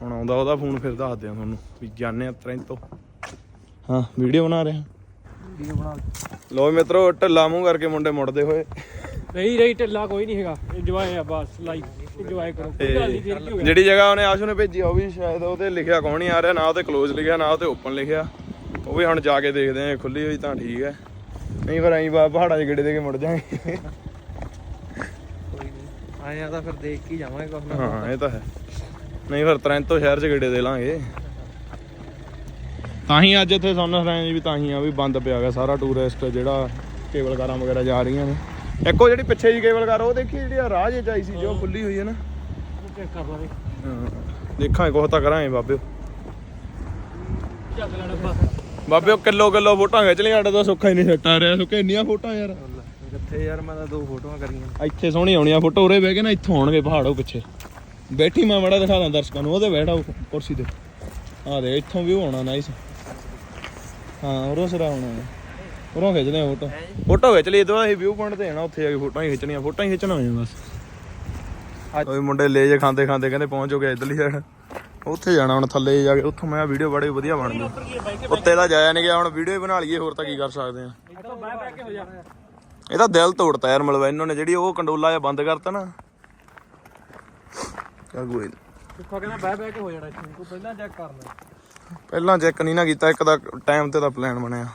[SPEAKER 1] ਹੁਣ ਆਉਂਦਾ ਉਹਦਾ ਫੋਨ ਫਿਰ ਦੱਸਦੇ ਆ ਤੁਹਾਨੂੰ ਵੀ ਜਾਣੇ ਆ ਤੋਂ। ਹਾਂ ਵੀਡੀਓ ਬਣਾ ਰਿਹਾ
[SPEAKER 3] ਵੀਡੀਓ ਬਣਾ
[SPEAKER 1] ਲੋ ਮਿੱਤਰੋ ਢੱਲਾ ਮੂੰਹ ਕਰਕੇ ਮੁੰਡੇ ਮੁੜਦੇ ਹੋਏ।
[SPEAKER 3] ਨਹੀਂ ਰਹੀ ਢਿੱਲਾ ਕੋਈ ਨਹੀਂ ਹੈਗਾ। ਇੰਜੋਏ ਆ ਬਸ ਲਾਈਫ ਇੰਜੋਏ ਕਰੋ। ਕੋਈ ਗੱਲ ਨਹੀਂ ਫਿਰ ਕੀ ਹੋ ਗਿਆ
[SPEAKER 1] ਜਿਹੜੀ ਜਗ੍ਹਾ ਉਹਨੇ ਆਸ਼ੂ ਨੇ ਭੇਜੀ ਆ ਉਹ ਵੀ ਸ਼ਾਇਦ ਉਹਤੇ ਲਿਖਿਆ ਕੌਣ ਨਹੀਂ ਆ ਰਿਹਾ ਨਾ ਉਹਤੇ ਕਲੋਜ਼ ਲਿਖਿਆ ਨਾ ਉਹਤੇ ਓਪਨ ਲਿਖਿਆ। ਉਹ ਵੀ ਹੁਣ ਜਾ ਕੇ ਦੇਖਦੇ ਆ ਖੁੱਲੀ ਹੋਈ ਤਾਂ ਠੀਕ ਹੈ। ਨਹੀਂ ਫਿਰ ਐਂ ਬਾ ਪਹਾੜਾਂ 'ਚ ਗੇੜੇ ਦੇ ਕੇ ਮੁੜ
[SPEAKER 3] ਨਹੀਂ ਆਇਆ ਤਾਂ ਫਿਰ ਦੇਖ ਕੇ ਜਾਵਾਂਗੇ ਕੁਛ ਨਾ
[SPEAKER 1] ਹਾਂ ਇਹ ਤਾਂ ਹੈ। ਨਹੀਂ ਫਿਰ ਤਰੰਤੋ ਸ਼ਹਿਰ 'ਚ ਗੇੜੇ ਦੇ ਲਾਂਗੇ। ਤਾਂ ਹੀ ਅੱਜ ਇੱਥੇ ਸੋਨਸ ਰੈਂਜ ਵੀ ਤਾਂ ਹੀ ਆ ਵੀ ਬੰਦ ਪਿਆ ਗਿਆ ਸਾਰਾ ਟੂਰਿਸਟ ਜਿਹੜਾ ਕੇਬਲ ਕਾਰਾਂ ਵਗੈਰਾ ਜਾ ਰਹੀਆਂ ਨੇ। ਇੱਕੋ ਜਿਹੜੀ ਪਿੱਛੇ ਜੀ ਕੇਬਲ ਕਾਰ ਉਹ ਦੇਖੀ ਜਿਹੜੀ ਆ ਰਾਹ ਜੇ ਆਈ ਸੀ ਜੋ ਖੁੱਲੀ ਹੋਈ ਹੈ ਨਾ?
[SPEAKER 3] ਚੈੱਕ ਕਰ ਲਾਂਗੇ
[SPEAKER 1] ਹਾਂ ਦੇਖਾਂਗੇ ਕੁਛ ਤਾਂ ਕਰਾਂਗੇ ਬਾਬਿਓ।
[SPEAKER 3] ਚੱਕ ਲੈਣਾ ਬਸ
[SPEAKER 1] ਬਾਬਿਓ ਕਿਲੋ ਕਿਲੋ ਫੋਟੋਆਂ ਖਿੱਚ ਲਈਆਂ ਸਾਡਾ ਤਾਂ ਸੁੱਖਾ ਹੀ ਨਹੀਂ ਸੱਟ ਆ ਰਿਹਾ ਸੁੱਕੇ ਇੰਨੀਆਂ ਫੋਟੋਆਂ ਯਾਰ।
[SPEAKER 3] ਕਿੱਥੇ ਯਾਰ ਮੈਂ ਤਾਂ ਦੋ ਫੋਟੋਆਂ ਕਰੀਆਂ।
[SPEAKER 1] ਇੱਥੇ ਸੋਹਣੀ ਆਉਣੀ ਆ ਫੋਟੋ ਉਰੇ ਬਹਿ ਕੇ ਨਾ ਇੱਥੋਂ ਆਉਣਗੇ ਪਹਾੜੋਂ ਪਿੱਛੇ। ਬੈਠੀ ਮੈਂ ਮੜਾ ਦਿਖਾ ਦਾਂ ਦਰਸ਼ਕਾਂ ਨੂੰ ਉਹਦੇ ਬੈਠਾ ਉਹ ਕੁਰਸੀ ਤੇ। ਆ ਦੇ ਇੱਥੋਂ ਵੀ ਆਉਣਾ ਨਾਈਸ ਹਾਂ ਉਰੋਂ ਸਿਰਾ ਆਉਣਾ। ਹੈ। ਉਰੋਂ ਖਿੱਚਦੇ ਆ ਫੋਟੋ। ਫੋਟੋ ਖਿੱਚ ਲਈ ਇਦੋਂ ਅਸੀਂ ਵਿਊ ਪੁਆਇੰਟ ਤੇ ਆਣਾ ਉੱਥੇ ਜਾ ਕੇ ਫੋਟੋਆਂ ਹੀ ਖਿੱਚਣੀਆਂ ਫੋਟੋਆਂ ਹੀ ਖਿੱਚਣਾ ਹੋਈਆਂ ਬਸ। ਓਏ ਮੁੰਡੇ ਲੈ ਜੇ ਖਾਂਦੇ ਖਾਂਦੇ ਕਹਿੰਦੇ ਪਹੁੰਚ ਹੋ ਗਏ ਇਧਰਲੀ ਸਾਈਡ ਉੱਥੇ ਜਾਣਾ ਹੁਣ ਥੱਲੇ ਜਾ ਕੇ ਉੱਥੋਂ ਮੈਂ ਵੀਡੀਓ ਬੜੀ ਵਧੀਆ ਬਣਦੀ ਉੱਤੇ ਦਾ ਜਾਇਆ ਨਹੀਂ ਗਿਆ ਹੁਣ ਵੀਡੀਓ ਬਣਾ ਲਈਏ ਹੋਰ ਤਾਂ ਕੀ ਕਰ ਸਕਦੇ ਆ।
[SPEAKER 3] ਇੱਥੋਂ ਬਹਿ ਬਹਿ ਕੇ ਹੋ ਜਾ
[SPEAKER 1] ਇਹ ਤਾਂ ਦਿਲ ਤੋੜਤਾ ਯਾਰ ਮਲਵਾ ਇਹਨਾਂ ਨੇ ਜਿਹੜੀ ਉਹ ਕੰਡੋਲਾ ਜਿਹਾ ਬੰਦ ਕਰਤਾ ਨਾ। ਚੱਲ ਕੋਈ।
[SPEAKER 3] ਸੁੱਖਾ ਕਹਿੰਦਾ ਬਹਿ ਬਹਿ ਕੇ ਹੋ ਜਾਣਾ ਇੱਥੇ ਤੂੰ ਪਹਿਲਾਂ ਚੈੱਕ ਕਰਨਾ।
[SPEAKER 1] ਪਹਿਲਾਂ ਚੈੱਕ ਨਹੀਂ ਨਾ ਕੀਤਾ ਇੱਕ ਦਾ ਟਾਈਮ ਤੇ ਦਾ ਪਲਾਨ ਬਣਿਆ।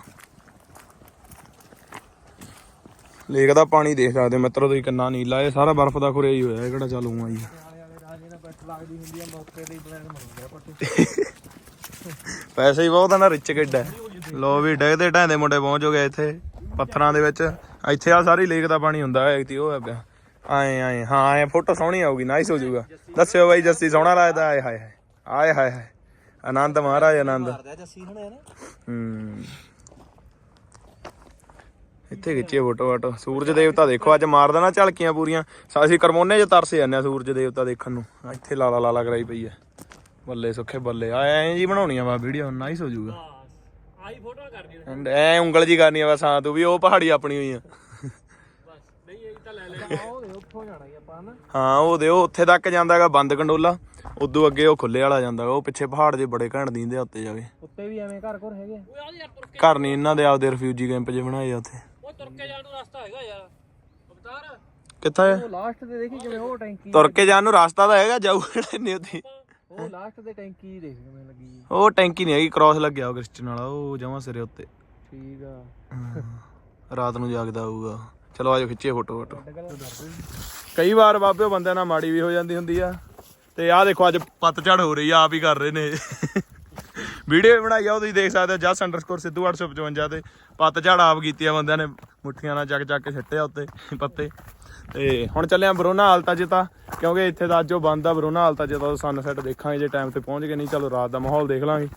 [SPEAKER 1] ਲੇਕ ਦਾ ਪਾਣੀ ਦੇਖ ਸਕਦੇ ਮਿੱਤਰੋ ਤੁਸੀਂ ਕਿੰਨਾ ਨੀਲਾ ਇਹ ਸਾਰਾ ਬਰਫ਼ ਦਾ ਖੁਰਿਆ ਹੀ ਹੋਇਆ ਇਹ ਕਿਹੜਾ ਚਾਲੂ ਆ ਜੀ?
[SPEAKER 3] ਆ ਆ
[SPEAKER 1] ਪੈਸੇ ਹੀ ਬਹੁਤ ਆ ਨਾ ਰਿਚ ਕਿੱਡ ਹੈ। ਲੋ ਵੀ ਡੇਗਦੇ ਢਾਂਦੇ ਮੁੰਡੇ ਪਹੁੰਚ ਗਏ ਇੱਥੇ ਪੱਥਰਾਂ ਦੇ ਵਿੱਚ। ਇੱਥੇ ਆ ਸਾਰੀ ਲੇਕ ਦਾ ਪਾਣੀ ਹੁੰਦਾ ਹੈ ਤੇ ਉਹ ਹੈ ਪਿਆ। ਆਏ ਆਏ ਹਾਂ ਆਏ ਫੋਟੋ ਸੋਹਣੀ ਆਊਗੀ ਨਾਈਸ ਹੋ ਜਾਊਗਾ। ਦੱਸਿਓ ਬਾਈ ਜੱਸੀ ਸੋਹਣਾ ਲੱਗਦਾ ਆਏ ਹਾਏ ਹਾਏ ਆਏ ਹਾਏ ਹਾਏ। ਆਨੰਦ ਮਹਾਰਾਜ ਆਨੰਦ। ਹੂੰ। ਇੱਥੇ ਖਿੱਚੀਏ ਫੋਟੋ ਵਾਟੋ ਸੂਰਜ ਦੇਵਤਾ ਦੇਖੋ ਅੱਜ ਮਾਰ ਦੇਣਾ ਝਲਕੀਆਂ ਪੂਰੀਆਂ। ਅਸੀਂ ਕਰਮੋਨੇ 'ਚ ਤਰਸੇ ਜਾਂਦੇ ਆ ਸੂਰਜ ਦੇਵਤਾ ਦੇਖਣ ਨੂੰ। ਇੱਥੇ ਲਾਲਾ ਲਾਲਾ ਕਰਾਈ ਪਈ ਐ ਬੱਲੇ ਸੁੱਖੇ ਬੱਲੇ। ਆ ਐਂ ਜੀ ਬਣਾਉਣੀ ਆ ਵਾ ਵੀਡੀਓ ਨਾਈਸ ਹੋ ਜਾਊਗਾ।
[SPEAKER 3] ਆਈ ਫੋਟੋ ਕਰਨੀ ਨੇ
[SPEAKER 1] ਐਂਡ ਐ ਉਂਗਲ ਜੀ ਕਰਨੀ ਆ ਬਸ ਹਾਂ ਤੂੰ ਵੀ ਉਹ ਪਹਾੜੀ ਆਪਣੀ ਹੋਈ ਆ।
[SPEAKER 3] ਬਸ ਨਹੀਂ ਇਹ ਤਾਂ ਲੈ ਲੈ। ਆਓ ਉੱਥੋਂ ਜਾਣਾ ਹੀ ਆਪਾਂ ਨਾ।
[SPEAKER 1] ਹਾਂ ਉਹ ਦਿਓ ਉੱਥੇ ਤੱਕ ਜਾਂਦਾ ਹੈਗਾ ਬੰਦ ਕੰਡੋਲਾ। ਉਦੋਂ ਅੱਗੇ ਉਹ ਖੁੱਲੇ ਵਾਲਾ ਜਾਂਦਾ ਹੈਗਾ ਉਹ ਪਿੱਛੇ ਪਹਾੜ ਦੇ ਬੜੇ ਘੈਂਟ ਦਿੰਦੇ ਆ ਉੱਤੇ ਜਾ ਕੇ।
[SPEAKER 3] ਉੱਤੇ ਵੀ ਐਵੇਂ ਘਰ ਘਰ ਹੈਗੇ ਆ।
[SPEAKER 1] ਘਰ ਨਹੀਂ ਇਹਨਾਂ ਦੇ ਆਪਦੇ ਰਿਫਿਊਜੀ ਕੈਂਪ ਜੇ ਬਣਾਏ ਆ ਉੱਥੇ।
[SPEAKER 3] ਉਹ ਤੁਰ ਕੇ ਜਾਣ ਨੂੰ ਰਸਤਾ ਹੈਗਾ ਯਾਰ। ਅਵਤਾਰ।
[SPEAKER 1] ਕਿੱਥੇ? ਹੈ
[SPEAKER 3] ਉਹ ਲਾਸਟ ਤੇ ਦੇਖੀ ਕਿਵੇਂ ਉਹ ਟੈਂਕੀ
[SPEAKER 1] ਤੁਰ ਕੇ ਜਾਣ ਨੂੰ ਰਸਤਾ ਤਾਂ ਹੈਗਾ ਜਾਊ ਨਹੀਂ ਉੱਥੇ।
[SPEAKER 3] ਉਹ ਲਾਸਟ ਤੇ ਟੈਂਕੀ ਦੇਖ ਕਿਵੇਂ ਲੱਗੀ।
[SPEAKER 1] ਉਹ ਟੈਂਕੀ ਨਹੀਂ ਹੈਗੀ ਕ੍ਰਾਸ ਲੱਗਿਆ ਉਹ ਕ੍ਰਿਸਚਨ ਵਾਲਾ ਉਹ ਜਮਾ ਸਿਰੇ ਉੱਤੇ।
[SPEAKER 3] ਠੀਕ ਆ।
[SPEAKER 1] ਰਾਤ ਨੂੰ ਜਾਗਦਾ ਹੋਊਗਾ। ਚਲੋ ਆਜੋ ਖਿੱਚੀਏ ਫੋਟੋ ਫੋਟੋ ਕਈ ਵਾਰ ਬਾਬੇ ਬੰਦਿਆਂ ਨਾਲ ਮਾੜੀ ਵੀ ਹੋ ਜਾਂਦੀ ਹੁੰਦੀ ਆ। ਤੇ ਆਹ ਦੇਖੋ ਅੱਜ ਪਤਝੜ ਹੋ ਰਹੀ ਆ ਆਪ ਹੀ ਕਰ ਰਹੇ ਨੇ। ਵੀਡੀਓ ਵੀ ਬਣਾਈ ਆ, ਉਹ ਤੁਸੀਂ ਦੇਖ ਸਕਦੇ ਹੋ, ਜਸ ਅੰਡਰਸਕੋਰ ਸਿੱਧੂ 855 ਤੇ। ਪਤਝੜ ਆਪ ਕੀਤੀ ਆ ਬੰਦਿਆਂ ਨੇ, ਮੁੱਠੀਆਂ ਨਾਲ ਚੱਕ ਚੱਕ ਕੇ ਛੱਟਿਆ ਉੱਤੇ, ਪੱਤੇ। ਤੇ ਹੁਣ ਚੱਲੇ ਆ ਬਰੋਨਾ ਹਾਲਤਾ ਚ ਤਾਂ ਕਿਉਂਕਿ ਇੱਥੇ ਦਾ ਅੱਜ ਬੰਦ ਆ, ਬਰੋਨਾ ਹਾਲਤਾ ਚ ਤਾਂ ਸਨਸੈਟ ਦੇਖਾਂਗੇ ਜੇ ਟਾਈਮ ਤੇ ਪਹੁੰਚ ਗਏ, ਨਹੀਂ ਚਲੋ ਰਾਤ ਦਾ ਮਾਹੌਲ ਦੇਖ ਲਾਂਗੇ।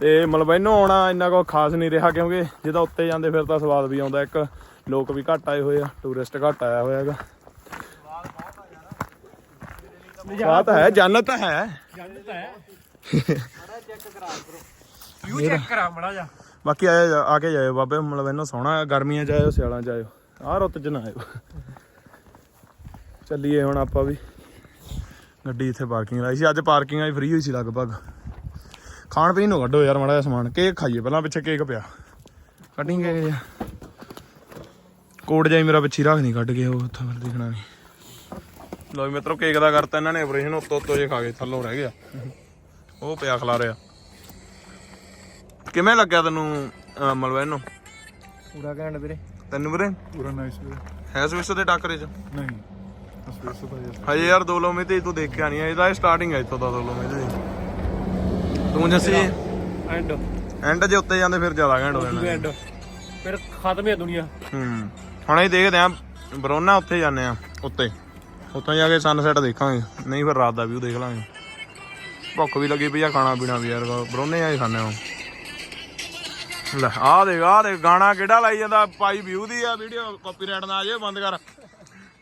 [SPEAKER 1] ਤੇ ਮਲਬੈਨੋਂ ਆਉਣਾ ਇੰਨਾ ਕੋ ਖਾਸ ਨਹੀਂ ਰਿਹਾ, ਕਿਉਂਕਿ ਜਦੋਂ ਉੱਤੇ ਜਾਂਦੇ ਫਿਰ ਤਾਂ ਸਵਾਦ ਵੀ ਆਉਂਦਾ, ਇੱਕ ਲੋਕ ਵੀ ਘੱਟ ਆਏ ਹੋਏ ਆ ਟੂਰਿਸਟ ਘੱਟ ਆਇਆ ਹੋਇਆ ਹੈਗਾ। ਸਵਾਦ ਹੈ, ਜੰਨਤ ਹੈ।
[SPEAKER 3] ਜੰਨ ਹੈ। ਚੈੱਕ ਕਰਾ ਕਰੋ ਵਿਊ ਚੈੱਕ ਕਰਾ ਮੜਾ ਜਾ
[SPEAKER 1] ਬਾਕੀ ਆਏ ਆ ਕੇ ਜਾਇਓ ਬਾਬੇ ਮਤਲਬ ਇਹਨੂੰ ਸੋਹਣਾ ਗਰਮੀਆਂ ਚ ਆਇਓ ਸਿਆਲਾਂ ਚ ਆਇਓ। ਆਹ ਰੁੱਤ ਚ ਨਾ ਆਇਓ। ਚੱਲੀਏ ਹੁਣ ਆਪਾਂ ਵੀ। ਗੱਡੀ ਇੱਥੇ ਪਾਰਕਿੰਗ ਲਾਈ ਸੀ ਅੱਜ ਪਾਰਕਿੰਗ ਆਈ ਫ੍ਰੀ ਹੋਈ ਸੀ ਲਗਭਗ। ਖਾਣ ਪੀਣ ਨੂੰ ਕੱਢੋ ਯਾਰ ਮਾੜਾ ਜਿਹਾ ਸਮਾਨ। ਕੇਕ ਖਾਈਏ ਪਹਿਲਾਂ ਪਿੱਛੇ ਕੇਕ ਪਿਆ। ਕਟਿੰਗ ਕੇਕ ਜਿਹਾ। ਕੋਡ ਜਾਈ ਮੇਰਾ ਪਿੱਛੇ ਰੱਖ ਨਹੀਂ ਕੱਢ ਕੇ ਉਹ ਉੱਥੋਂ ਫਿਰ ਦੇਖਣਾ ਨਹੀਂ ਲੋ ਮਿੱਤਰੋ ਕੇਕ ਦਾ ਕਰਤਾ ਇਹਨਾਂ ਨੇ ਆਪਰੇਸ਼ਨ ਉੱਤੋਂ ਉੱਤੋਂ ਜੇ ਖਾ ਕੇ ਥੱਲੋਂ ਰਹਿ ਗਿਆ। ਉਹ ਪਿਆ ਖਲਾ ਰਿਆ ਕਿਵੇਂ ਲੱਗਿਆ ਤੈਨੂੰ ਅਹ, ਮਲਵਾ ਇਹਨੂੰ?
[SPEAKER 3] ਪੂਰਾ ਘੈਂਟ ਵੀਰੇ।
[SPEAKER 1] ਤੈਨੂੰ ਵੀਰੇ?
[SPEAKER 2] ਪੂਰਾ ਨਾਈਸ ਵੀਰੇ।
[SPEAKER 1] ਹੈ ਸਵਿਸ ਦੇ ਟੱਕਰੇ ਚ?
[SPEAKER 2] ਨਹੀਂ ਸਪੇਸ ਤਾਂ ਯਾਰ
[SPEAKER 1] ਹਜੇ ਯਾਰ ਦੋ ਲੋਮੇ ਤੇ ਤੂੰ ਦੇਖਿਆ ਨਹੀਂ ਇਹਦਾ ਸਟਾਰਟਿੰਗ ਹੈ ਇੱਥੋਂ ਦਾ ਦੋ ਲੋਮੇ ਤੇ। ਤੂੰ ਜੱਸੀ?
[SPEAKER 3] ਐਂਡ
[SPEAKER 1] ਐਂਡ ਜੇ ਉੱਤੇ ਜਾਂਦੇ ਫਿਰ ਜ਼ਿਆਦਾ ਘੈਂਟ ਹੋ ਜਾਣਾ।
[SPEAKER 3] ਐਂਡ ਫਿਰ ਖਤਮ ਹੈ ਦੁਨੀਆ।
[SPEAKER 1] ਹੂੰ। ਹੁਣ ਅਸੀਂ ਦੇਖਦੇ ਆਂ ਬਰੋਨਾ ਉੱਥੇ ਜਾਂਦੇ ਆ ਉੱਤੇ। ਉੱਥੋਂ ਜਾ ਕੇ ਸਨਸੈਟ ਦੇਖਾਂਗੇ। ਨਹੀਂ ਫਿਰ ਰਾਤ ਦਾ ਵਿਊ ਦੇਖ ਲਾਂਗੇ। ਭੁੱਖ ਵੀ ਲੱਗੀ ਪਈ ਆ ਖਾਣਾ ਪੀਣਾ ਵੀ ਯਾਰ ਬਰੋਨੇ ਆ ਹੀ ਖਾਣੇ ਆ ਲੈ ਆ ਦੇਖ ਆ ਦੇਖ ਗਾਣਾ ਕਿਹੜਾ ਲਾਈ ਜਾਂਦਾ? ਪਾਈ ਵਿਊ ਦੀ ਆ ਵੀਡੀਓ ਕਾਪੀਰਾਈਟ ਨਾ ਆ ਜਾਏ ਬੰਦ ਕਰ।